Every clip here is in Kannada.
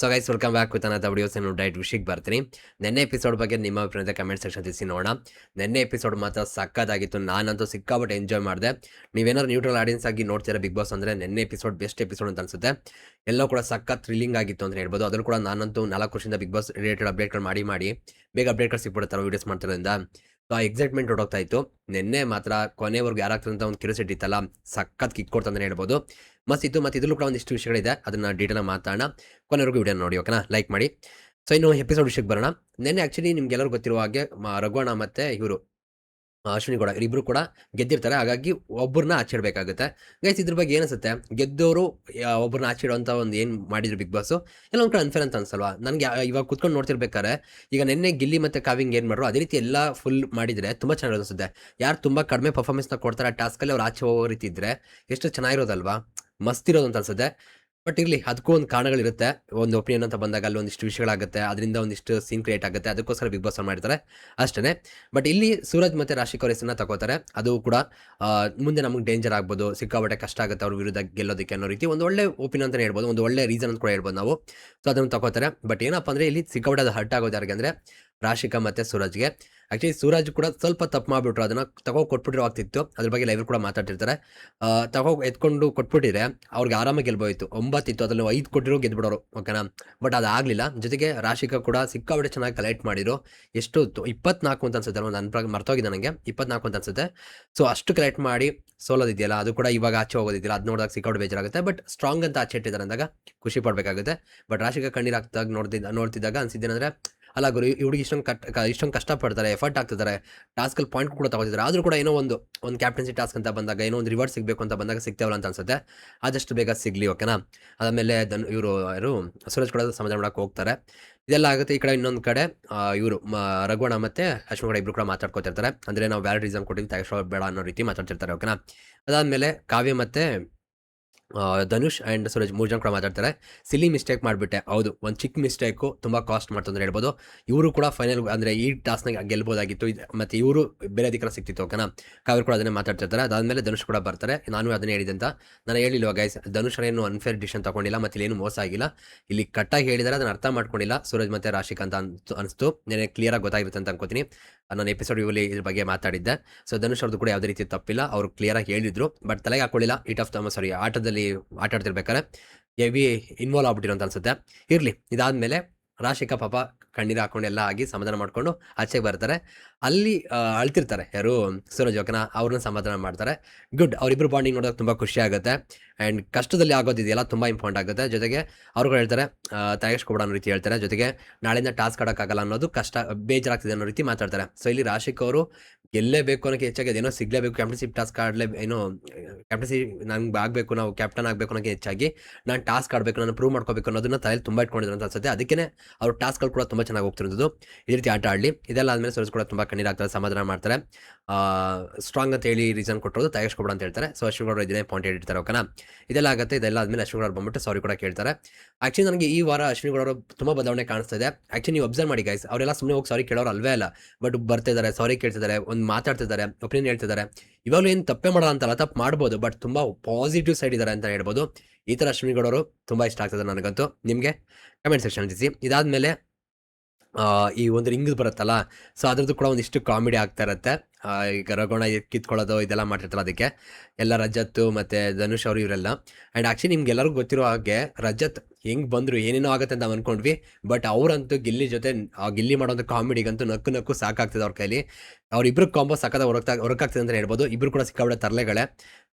So guys welcome back with ಅನದ videos ನಾನು ಡೈಟ್ ವಿಷಿಗೆ ಬರ್ತೀನಿ. ನೆನ್ನೆ ಎಪಿಸೋಡ್ ಬಗ್ಗೆ ನಿಮ್ಮ ಅಭಿಪ್ರಾಯದ ಕಮೆಂಟ್ ಸೆಕ್ಷನ್ ತಿಳಿಸಿ ನೋಡೋಣ. ನೆನ್ನೆ ಎಪಿಸೋಡ್ ಮಾತ್ರ ಸಕ್ಕತ್ತಾಗಿತ್ತು ನಾನಂತೂ ಸಿಕ್ಕಾಪಟ್ಟೆ ಎಂಜಾಯ್ ಮಾಡಿದೆ. ನೀವೇನಾದ್ರು ನ್ಯೂಟ್ರಲ್ ಆಡಿಯನ್ಸ್ ಆಗಿ ನೋಡ್ತೀರಾ ಬಿಗ್ ಬಾಸ್ ಅಂದರೆ ನೆನ್ನೆ ಎಪಿಸೋಡ್ ಬೆಸ್ಟ್ ಎಪಿಸೋಡ್ ಅಂತ ಅನ್ಸುತ್ತೆ. ಎಲ್ಲೋ ಕೂಡ ಸಕ್ಕ ಥ್ರಿಲ್ಲಿಂಗ್ ಆಗಿತ್ತು ಅಂತ ಹೇಳ್ಬೋದು. ಅದ್ರಲ್ಲೂ ಕೂಡ ನಾನಂತೂ ನಾಲ್ಕು ವರ್ಷದಿಂದ ಬಿಗ್ ಬಾಸ್ ರಿಲೇಟೆಡ್ ಅಪ್ಡೇಟ್ಗಳು ಮಾಡಿ ಮಾಡಿ, ಬೇಗ ಅಪ್ಡೇಟ್ಗಳು ಸಿಕ್ಬಿಡುತ್ತಲ್ಲ ವೀಡಿಯೋಸ್ ಮಾಡ್ತಿರೋದ್ರಿಂದ. ಆ ಎಕ್ಸೈಟ್ಮೆಂಟ್ ಹೊಡೋಗ್ತಾ ಇತ್ತು. ನಿನ್ನೆ ಮಾತ್ರ ಕೊನೆವರೆಗೂ ಯಾರಾಗ್ತದೆ ಅಂತ ಒಂದು ಕ್ಯೂರಿಯಾಸಿಟಿ ಇತ್ತಲ್ಲ. ಸಖತ್ ಕಿಕ್ ಕೊಡ್ತಂದ್ರೆ ಹೇಳ್ಬೋದು. ಮಸ್ತ್ ಇದು ಮತ್ತು ಇದ್ರಲ್ಲೂ ಕೂಡ ಒಂದಿಷ್ಟು ವಿಷಯಗಳಿದೆ. ಅದನ್ನ ಡೀಟೇಲ್ ಮಾತಾಡೋಣ. ಕೊನೆವರೆಗೂ ವಿಡಿಯೋ ನೋಡಿ ಓಕೆನಾ ಲೈಕ್ ಮಾಡಿ. ಸೊ ಇನ್ನು ಎಪಿಸೋಡ್ ವಿಷಯಕ್ಕೆ ಬರೋಣ. ನಿನ್ನೆ ಆ್ಯಕ್ಚುಲಿ ನಿಮ್ಗೆಲ್ಲರೂ ಗೊತ್ತಿರುವ ಹಾಗೆ ರಘುವಣ ಮತ್ತು ಇವರು. ಅಶ್ವಿನಿ ಕೂಡ ಇಬ್ಬರು ಕೂಡ ಗೆದ್ದಿರ್ತಾರೆ. ಹಾಗಾಗಿ ಒಬ್ಬರನ್ನ ಆಚಿಡ್ಬೇಕಾಗುತ್ತೆ. ಗೈಸ್ ಇದ್ರ ಬಗ್ಗೆ ಏನಿಸುತ್ತೆ? ಗೆದ್ದವರು ಒಬ್ಬರನ್ನ ಆಚಿಡುವಂಥ ಒಂದು ಏನು ಮಾಡಿದ್ರು ಬಿಗ್ ಬಾಸು ಎಲ್ಲ ಒಂದು ಕಡೆ ಅನ್ಫೇರ್ ಅಂತ ಅನ್ಸಲ್ವಾ? ನನಗೆ ಇವಾಗ ಕುತ್ಕೊಂಡು ನೋಡ್ತಿರ್ಬೇಕಾದ್ರೆ, ಈಗ ನಿನ್ನೆ ಗಿಲ್ಲಿ ಮತ್ತು ಕಾವಿಂಗ್ ಏನು ಮಾಡ್ರು, ಅದೇ ರೀತಿ ಎಲ್ಲ ಫುಲ್ ಮಾಡಿದರೆ ತುಂಬ ಚೆನ್ನಾಗಿ ಅನಿಸುತ್ತೆ. ಯಾರು ತುಂಬ ಕಡಿಮೆ ಪರ್ಫಾರ್ಮೆನ್ಸ್ನ ಕೊಡ್ತಾರೆ ಟಾಸ್ಕಲ್ಲಿ ಅವ್ರು ಆಚೆ ಹೋಗೋ ರೀತಿ ಇದ್ದರೆ ಎಷ್ಟು ಚೆನ್ನಾಗಿರೋದಲ್ವಾ? ಮಸ್ತ್ ಇರೋದು ಅಂತ ಅನ್ಸುತ್ತೆ. ಬಟ್ ಇರಲಿ ಅದಕ್ಕೂ ಒಂದು ಕಾರಣಗಳಿರುತ್ತೆ. ಒಂದು ಒಪಿನಿಯನ್ ಅಂತ ಬಂದಾಗ ಅಲ್ಲಿ ಒಂದಿಷ್ಟು ವಿಷಯಗಳಾಗುತ್ತೆ, ಅದರಿಂದ ಒಂದಿಷ್ಟು ಸೀನ್ ಕ್ರಿಯೇಟ್ ಆಗುತ್ತೆ, ಅದಕ್ಕೋಸ್ಕರ ಬಿಗ್ ಬಾಸ್ ಮಾಡ್ತಾರೆ ಅಷ್ಟೇ ಬಟ್ ಇಲ್ಲಿ ಸೂರಜ್ ಮತ್ತು ರಾಶಿ ಅವ್ರ ಹೆಸರನ್ನ ತಗೋತಾರೆ ಅದು ಕೂಡ ಮುಂದೆ ನಮಗೆ ಡೇಂಜರ್ ಆಗ್ಬೋದು ಸಿಕ್ಕಾಬಟ್ಟೆ ಕಷ್ಟ ಆಗುತ್ತೆ ಅವ್ರ ವಿರುದ್ಧ ಗೆಲ್ಲೋದಕ್ಕೆ ಅನ್ನೋ ರೀತಿ ಒಂದು ಒಳ್ಳೆ ಒಪಿನಿಯನ್ ಅಂತಲೇ ಹೇಳ್ಬೋದು, ಒಂದು ಒಳ್ಳೆ ರೀಸನ್ ಅಂತ ಕೂಡ ಹೇಳ್ಬೋದು ನಾವು. ಸೊ ಅದನ್ನು ತಗೋತಾರೆ ಬಟ್ ಏನಪ್ಪ ಅಂದರೆ ಇಲ್ಲಿ ಸಿಕ್ಕಾಬಟ್ಟೆ ಅದು ಹರ್ಟ್ ಆಗೋದು ಯಾರಿಗೆ ಅಂದರೆ ರಾಶಿಕಾ ಮತ್ತು ಸೂರಜ್ಗೆ. ಆ್ಯಕ್ಚುಲಿ ಸೂರಜ್ ಕೂಡ ಸ್ವಲ್ಪ ತಪ್ಪು ಮಾಡಿಬಿಟ್ರು. ಅದನ್ನು ತಗೋ ಕೊಟ್ಬಿಟ್ರೆ ಆಗ್ತಿತ್ತು. ಅದ್ರ ಬಗ್ಗೆ ಲೈವ್ ಕೂಡ ಮಾತಾಡ್ತಿರ್ತಾರೆ. ತಗೋ ಎತ್ಕೊಂಡು ಕೊಟ್ಬಿಟ್ಟಿದ್ರೆ ಅವ್ರಿಗೆ ಆರಾಮಾಗಿ ಗೆಲ್ಬೋಯಿತು ಒಂಬತ್ತಿತ್ತು, ಅದರಲ್ಲಿ ಐದು ಕೊಟ್ಟಿರೋ ಗೆದ್ಬಿಡೋರು ಓಕೆನಾ ಬಟ್ ಅದು ಆಗಲಿಲ್ಲ. ಜೊತೆಗೆ ರಾಶಿಕಾ ಕೂಡ ಸಿಕ್ಕಾಪಟ್ಟೆ ಚೆನ್ನಾಗಿ ಕಲೆಕ್ಟ್ ಮಾಡಿದ್ರು. ಎಷ್ಟು ಇಪ್ಪತ್ನಾಲ್ಕು ಅಂತ ಅನ್ಸುತ್ತೆ ನನ್ನ ಅನ್ಪ್ರಾಗ ಮರ್ತೋಗಿದೆ ನನಗೆ. ಇಪ್ಪತ್ನಾಲ್ಕು ಅಂತ ಅನ್ಸುತ್ತೆ. ಸೊ ಅಷ್ಟು ಕಲೆಕ್ಟ್ ಮಾಡಿ ಸೋಲೋದಿದೆಯಲ್ಲ, ಅದು ಕೂಡ ಇವಾಗ ಆಚೆ ಹೋಗೋದಿದೆಯಲ್ಲ, ಅದು ನೋಡಿದಾಗ ಸಿಕ್ಕಾಪಟ್ಟೆ ಬೇಜಾರಾಗುತ್ತೆ. ಬಟ್ ಸ್ಟ್ರಾಂಗ್ ಅಂತ ಆಚೆ ಇಟ್ಟಿದ್ದಾರೆ ಅಂದಾಗ ಖುಷಿ ಪಡಬೇಕಾಗುತ್ತೆ. ಬಟ್ ರಾಶಿಕಾ ಕಣ್ಣೀರು ಹಾಕ್ದಾಗ ನೋಡ್ತಿದ್ದ, ನೋಡ್ತಿದ್ದಾಗ ಅನ್ಸಿದ್ದೇನೆಂದ್ರೆ ಅಲ್ಲ ಗುರು ಇವ್ರಿಗೆ ಇಷ್ಟೊಂದು ಕಟ್ ಇಷ್ಟೊಂದು ಕಷ್ಟಪಡ್ತಾರೆ ಎಫರ್ಟ್ ಆಗ್ತಿದ್ದಾರೆ ಟಾಸ್ಕಲ್ಲಿ ಪಾಯಿಂಟ್ ಕೂಡ ತಗೋತಿದ್ದಾರೆ. ಆದರೂ ಕೂಡ ಏನೋ ಒಂದು ಒಂದು ಕ್ಯಾಪ್ಟನ್ಸಿ ಟಾಸ್ಕ್ ಅಂತ ಬಂದಾಗ, ಏನೋ ಒಂದು ರಿವಾರ್ಡ್ ಸಿಗಬೇಕು ಅಂತ ಬಂದಾಗ ಸಿಗ್ತಾವಲ್ಲ ಅಂತ ಅನ್ಸುತ್ತೆ. ಆದಷ್ಟು ಬೇಗ ಸಿಗಲಿ ಓಕೆನಾ ಅದಾದಮೇಲೆ ದನ್ ಇವರು, ಯಾರು, ಸುರೇಶ್ ಕೂಡ ಸಮಾಧಾನ ಮಾಡಕ್ಕೆ ಹೋಗ್ತಾರೆ. ಇದೆಲ್ಲ ಆಗುತ್ತೆ ಈ ಕಡೆ ಇನ್ನೊಂದು ಕಡೆ. ಇವರು ರಘುವಣ ಮತ್ತು ಅಶ್ವಿನ್ ಕೂಡ ಇಬ್ಬರು ಕೂಡ ಮಾತಾಡ್ಕೊತಿರ್ತಾರೆ. ಅಂದರೆ ನಾವು ವ್ಯಾಲಿಡ್ ರೀಸನ್ ಕೊಟ್ಟಿದ್ದು ತಗೊಳ್ಳೋ ಬೇಡ ಅನ್ನೋ ರೀತಿ ಮಾತಾಡ್ತಿರ್ತಾರೆ ಓಕೆನಾ ಅದಾದಮೇಲೆ ಕಾವ್ಯ ಮತ್ತು ಧನುಷ್ ಆ್ಯಂಡ್ ಸೂರಜ್ ಮೂರು ಜನ ಕೂಡ ಮಾತಾಡ್ತಾರೆ. ಸಿಲಿ ಮಿಸ್ಟೇಕ್ ಮಾಡಿಬಿಟ್ಟೆ. ಹೌದು, ಒಂದು ಚಿಕ್ಕ ಮಿಸ್ಟೇಕು ತುಂಬ ಕಾಸ್ಟ್ ಮಾಡ್ತು ಅಂತ ಹೇಳ್ಬೋದು. ಇವರು ಕೂಡ ಫೈನಲ್ ಅಂದರೆ ಈ ಟಾಸ್ನಾಗ ಗೆಲ್ಬೋದಾಗಿತ್ತು. ಮತ್ತು ಇವರು ಬೇರೆ ಅಧಿಕಾರ ಸಿಕ್ತಿತ್ತು, ಓಕೆನಾ? ಕಾವೇರಿ ಕೂಡ ಅದನ್ನೇ ಮಾತಾಡ್ತಿರ್ತಾರೆ. ಅದಾದಮೇಲೆ ಧನುಷ್ ಕೂಡ ಬರ್ತಾರೆ. ನಾನು ಅದನ್ನೇ ಹೇಳಿದೆ ಅಂತ ನಾನು ಹೇಳಿಲ್ವ ಗೈಸ್ ಧನುಷ್ ಏನು ಅನ್ಫೇರ್ ಡಿಸಿಷನ್ ತಗೊಂಡಿಲ್ಲ, ಮತ್ತು ಇಲ್ಲೇನು ಮೋಸ ಆಗಿಲ್ಲ. ಇಲ್ಲಿ ಕಟ್ಟಾಗಿ ಹೇಳಿದರೆ, ಅದನ್ನು ಅರ್ಥ ಮಾಡ್ಕೊಂಡಿಲ್ಲ. ಸೂರಜ್ ಮತ್ತು ರಾಶಿಕ್ ಅಂತ ಅನ್ಸ್ತು. ಅನಿಸ್ತು ನನಗೆ ಕ್ಲಿಯರಾಗಿ ಗೊತ್ತಾಗಿರುತ್ತೆ ಅಂತ ಅನ್ಕೋತೀನಿ. ನಾನು ಎಪಿಸೋಡ್ ಇವಲ್ಲಿ ಇದ್ರ ಬಗ್ಗೆ ಮಾತಾಡಿದ್ದೆ. ಸೊ ಧನುಷ್ ಅವ್ರದ್ದು ಕೂಡ ಯಾವುದೇ ರೀತಿ ತಪ್ಪಿಲ್ಲ. ಅವರು ಕ್ಲಿಯರಾಗಿ ಹೇಳಿದ್ರು. ಬಟ್ ತಲೆಗೆ ಹಾಕೊಳ್ಳಿಲ್ಲ. ಈಟ್ ಆಫ್ ದ ಸಾರಿ ಆಟದಲ್ಲಿ ಆಟ ಆಡ್ತಿರ್ಬೇಕಾದ್ರೆ ಹೆವಿ ಇನ್ವಾಲ್ವ್ ಆಗ್ಬಿಟ್ಟಿರೋ ಅಂತ ಅನ್ಸುತ್ತೆ. ಇರಲಿ ಇದಾದಮೇಲೆ ರಾಶಿಕಾ ಪಾಪ ಕಣ್ಣೀರು ಹಾಕೊಂಡು ಎಲ್ಲ ಆಗಿ ಸಮಾಧಾನ ಮಾಡಿಕೊಂಡು ಆಚೆಗೆ ಬರ್ತಾರೆ. ಅಲ್ಲಿ ಅಳ್ತಿರ್ತಾರೆ. ಯಾರು? ಸೂರಜ್ ಓಕೆನಾ ಅವ್ರನ್ನ ಸಮಾಧಾನ ಮಾಡ್ತಾರೆ. ಗುಡ್. ಅವರಿಬ್ಬರು ಬಾಂಡಿಂಗ್ ನೋಡೋಕೆ ತುಂಬ ಖುಷಿ ಆಗುತ್ತೆ. ಆ್ಯಂಡ್ ಕಷ್ಟದಲ್ಲಿ ಆಗೋದಿದೆಯಲ್ಲ, ತುಂಬ ಇಂಪಾರ್ಟೆಂಟ್ ಆಗುತ್ತೆ. ಜೊತೆಗೆ ಅವ್ರುಗಳು ಹೇಳ್ತಾರೆ ತಯಾರಿಸ್ಕೊಬೇಡ ಅನ್ನೋ ರೀತಿ ಹೇಳ್ತಾರೆ. ಜೊತೆಗೆ ನಾಳೆಯಿಂದ ಟಾಸ್ಕ್ ಆಡೋಕ್ಕಾಗಲ್ಲ ಅನ್ನೋದು ಕಷ್ಟ, ಬೇಜಾರಾಗ್ತಿದೆ ಅನ್ನೋ ರೀತಿ ಮಾತಾಡ್ತಾರೆ. ಸೊ, ಇಲ್ಲಿ ರಾಶಿಕ್ ಅವರು ಗೆಲ್ಲೇಬೇಕು ಅನ್ನೋಕ್ಕೆ ಹೆಚ್ಚಾಗಿ ಅದೇನೋ ಸಿಗಲೇಬೇಕು ಕ್ಯಾಪ್ಟನ್ಶಿಪ್ ಟಾಸ್ಕ್ ಆಡಲೇ, ಏನೋ ಕ್ಯಾಪ್ಟನ್ಸಿ ನಂಗೆ ಆಗಬೇಕು, ನಾವು ಕ್ಯಾಪ್ಟನ್ ಆಗಬೇಕು ಅನ್ನೋಕ್ಕೆ ಹೆಚ್ಚಾಗಿ ನಾನು ಟಾಸ್ಕ್ ಆಡಬೇಕು, ನಾನು ಪ್ರೂವ್ ಮಾಡ್ಕೋಬೇಕು ಅನ್ನೋದನ್ನ ತಲೆಯಲ್ಲಿ ತುಂಬ ಇಟ್ಕೊಂಡಿದ್ರು ಅಂತ ಅನ್ಸುತ್ತೆ. ಅದಕ್ಕೆ ಅವರು ಟಾಸ್ಕ್ಗಳು ಕೂಡ ತುಂಬ ಚೆನ್ನಾಗಿ ಹೋಗ್ತಿರೋದು ಈ ರೀತಿ ಆಟ ಆಡಲಿ. ಇದೆಲ್ಲ ಆದಮೇಲೆ ಸೂರಜ್ ಕೂಡ ತುಂಬ ಕಣ್ಣೀರಾಗ್ತಾರೆ ಸಮಾಧಾನ ಮಾಡ್ತಾರೆ. ಸ್ಟ್ರಾಂಗ್ ಅಂತ ಹೇಳಿ ರೀಸನ್ ಕೊಟ್ಟರು ತಯಾರಿಸ್ಕೊಬೇಡ ಅಂತ ಹೇಳ್ತಾರೆ. ಸೊ ಅಶ್ವಿನ್ಗೌಡರು ಇದನ್ನೇ ಪಾಯಿಂಟ್ ಹೇಳಿರ್ತಾರೆ, ಓಕೆನಾ? ಇದೆಲ್ಲ ಆಗುತ್ತೆ, ಇದೆಲ್ಲ ಆದಮೇಲೆ ಅಶ್ವಿನ್ಗೌಡರು ಬಂದ್ಬಿಟ್ಟು ಸಾರಿ ಕೂಡ ಕೇಳ್ತಾರೆ. ಆ್ಯಕ್ಚುಲಿ ನನಗೆ ಈ ವಾರ ಅಶ್ವಿನ್ಗೌಡರು ತುಂಬ ಬದಲಾವಣೆ ಕಾಣಿಸ್ತಾ ಇದೆ. ಆ್ಯಕ್ಚುಲಿ ನೀವು ಅಬ್ಸರ್ವ್ ಮಾಡಿ ಗೈಸ್ ಅವರೆಲ್ಲ ಸುಮ್ಮನೆ ಹೋಗಿ ಸಾರಿ ಕೇಳೋರು ಅಲ್ವೇ ಅಲ್ಲ. ಬಟ್ ಬರ್ತಿದ್ದಾರೆ ಸಾರಿ ಕೇಳ್ತಿದ್ದಾರೆ ಒಂದು ಮಾತಾಡ್ತಿದ್ದಾರೆ ಒಪಿನಿಯನ್ ಹೇಳ್ತಿದ್ದಾರೆ ಇವಾಗಲೂ ಏನು ತಪ್ಪೇ ಮಾಡಲ್ಲ ಅಂತಲ್ಲ, ತಪ್ಪು ಮಾಡ್ಬೋದು ಬಟ್ ತುಂಬ ಪಾಸಿಟಿವ್ ಸೈಡ್ ಇದ್ದಾರೆ ಅಂತ ಹೇಳ್ಬೋದು. ಈ ಥರ ಅಶ್ವಿನಿ ಗೌಡ ಅವರು ತುಂಬ ಇಷ್ಟ ಆಗ್ತದೆ ನನಗಂತೂ. ನಿಮಗೆ? ಕಮೆಂಟ್ ಸೆಕ್ಷನ್ ತಿಳಿಸಿ. ಇದಾದಮೇಲೆ ಈ ಒಂದು ರಿಂಗ್ ಬರುತ್ತಲ್ಲ ಸೊ ಅದ್ರದ್ದು ಕೂಡ ಒಂದಿಷ್ಟು ಕಾಮಿಡಿ ಆಗ್ತಾ ಇರುತ್ತೆ. ಈಗ ರಘೋಣ ಕಿತ್ಕೊಳ್ಳೋದು ಇದೆಲ್ಲ ಮಾಡ್ತಿರ್ತಾರೆ ಅದಕ್ಕೆ. ಎಲ್ಲ ರಜತ್ ಮತ್ತು ಧನುಷ್ ಅವರು ಇವರೆಲ್ಲ. ಆ್ಯಂಡ್ ಆ್ಯಕ್ಚುಲಿ ನಿಮ್ಗೆ ಎಲ್ಲರಿಗೂ ಗೊತ್ತಿರೋ ಹಾಗೆ ರಜತ್ ಹೆಂಗೆ ಬಂದರು ಏನೇನೋ ಆಗುತ್ತೆ ಅಂತ ಅಂದ್ಕೊಂಡ್ವಿ ಬಟ್ ಅವರಂತೂ ಗಿಲ್ಲಿ ಜೊತೆ, ಆ ಗಿಲ್ಲಿ ಮಾಡೋಂಥ ಕಾಮಿಡಿಗಂತೂ ನಕ್ಕು ನಕ್ಕು ಸಾಕಾಗ್ತದೆ ಅವ್ರ ಕೈಲಿ. ಅವ್ರಿಬ್ರು ಕಾಂಬೋ ಸಕ್ಕದ ಹೊರಗ್ತಾ ಹೊರಕಾಗ್ತದೆ ಅಂತ ಹೇಳ್ಬೋದು. ಇಬ್ರು ಕೂಡ ಸಿಕ್ಕಾಬಿಡ ತರಲೆಗಳೇ,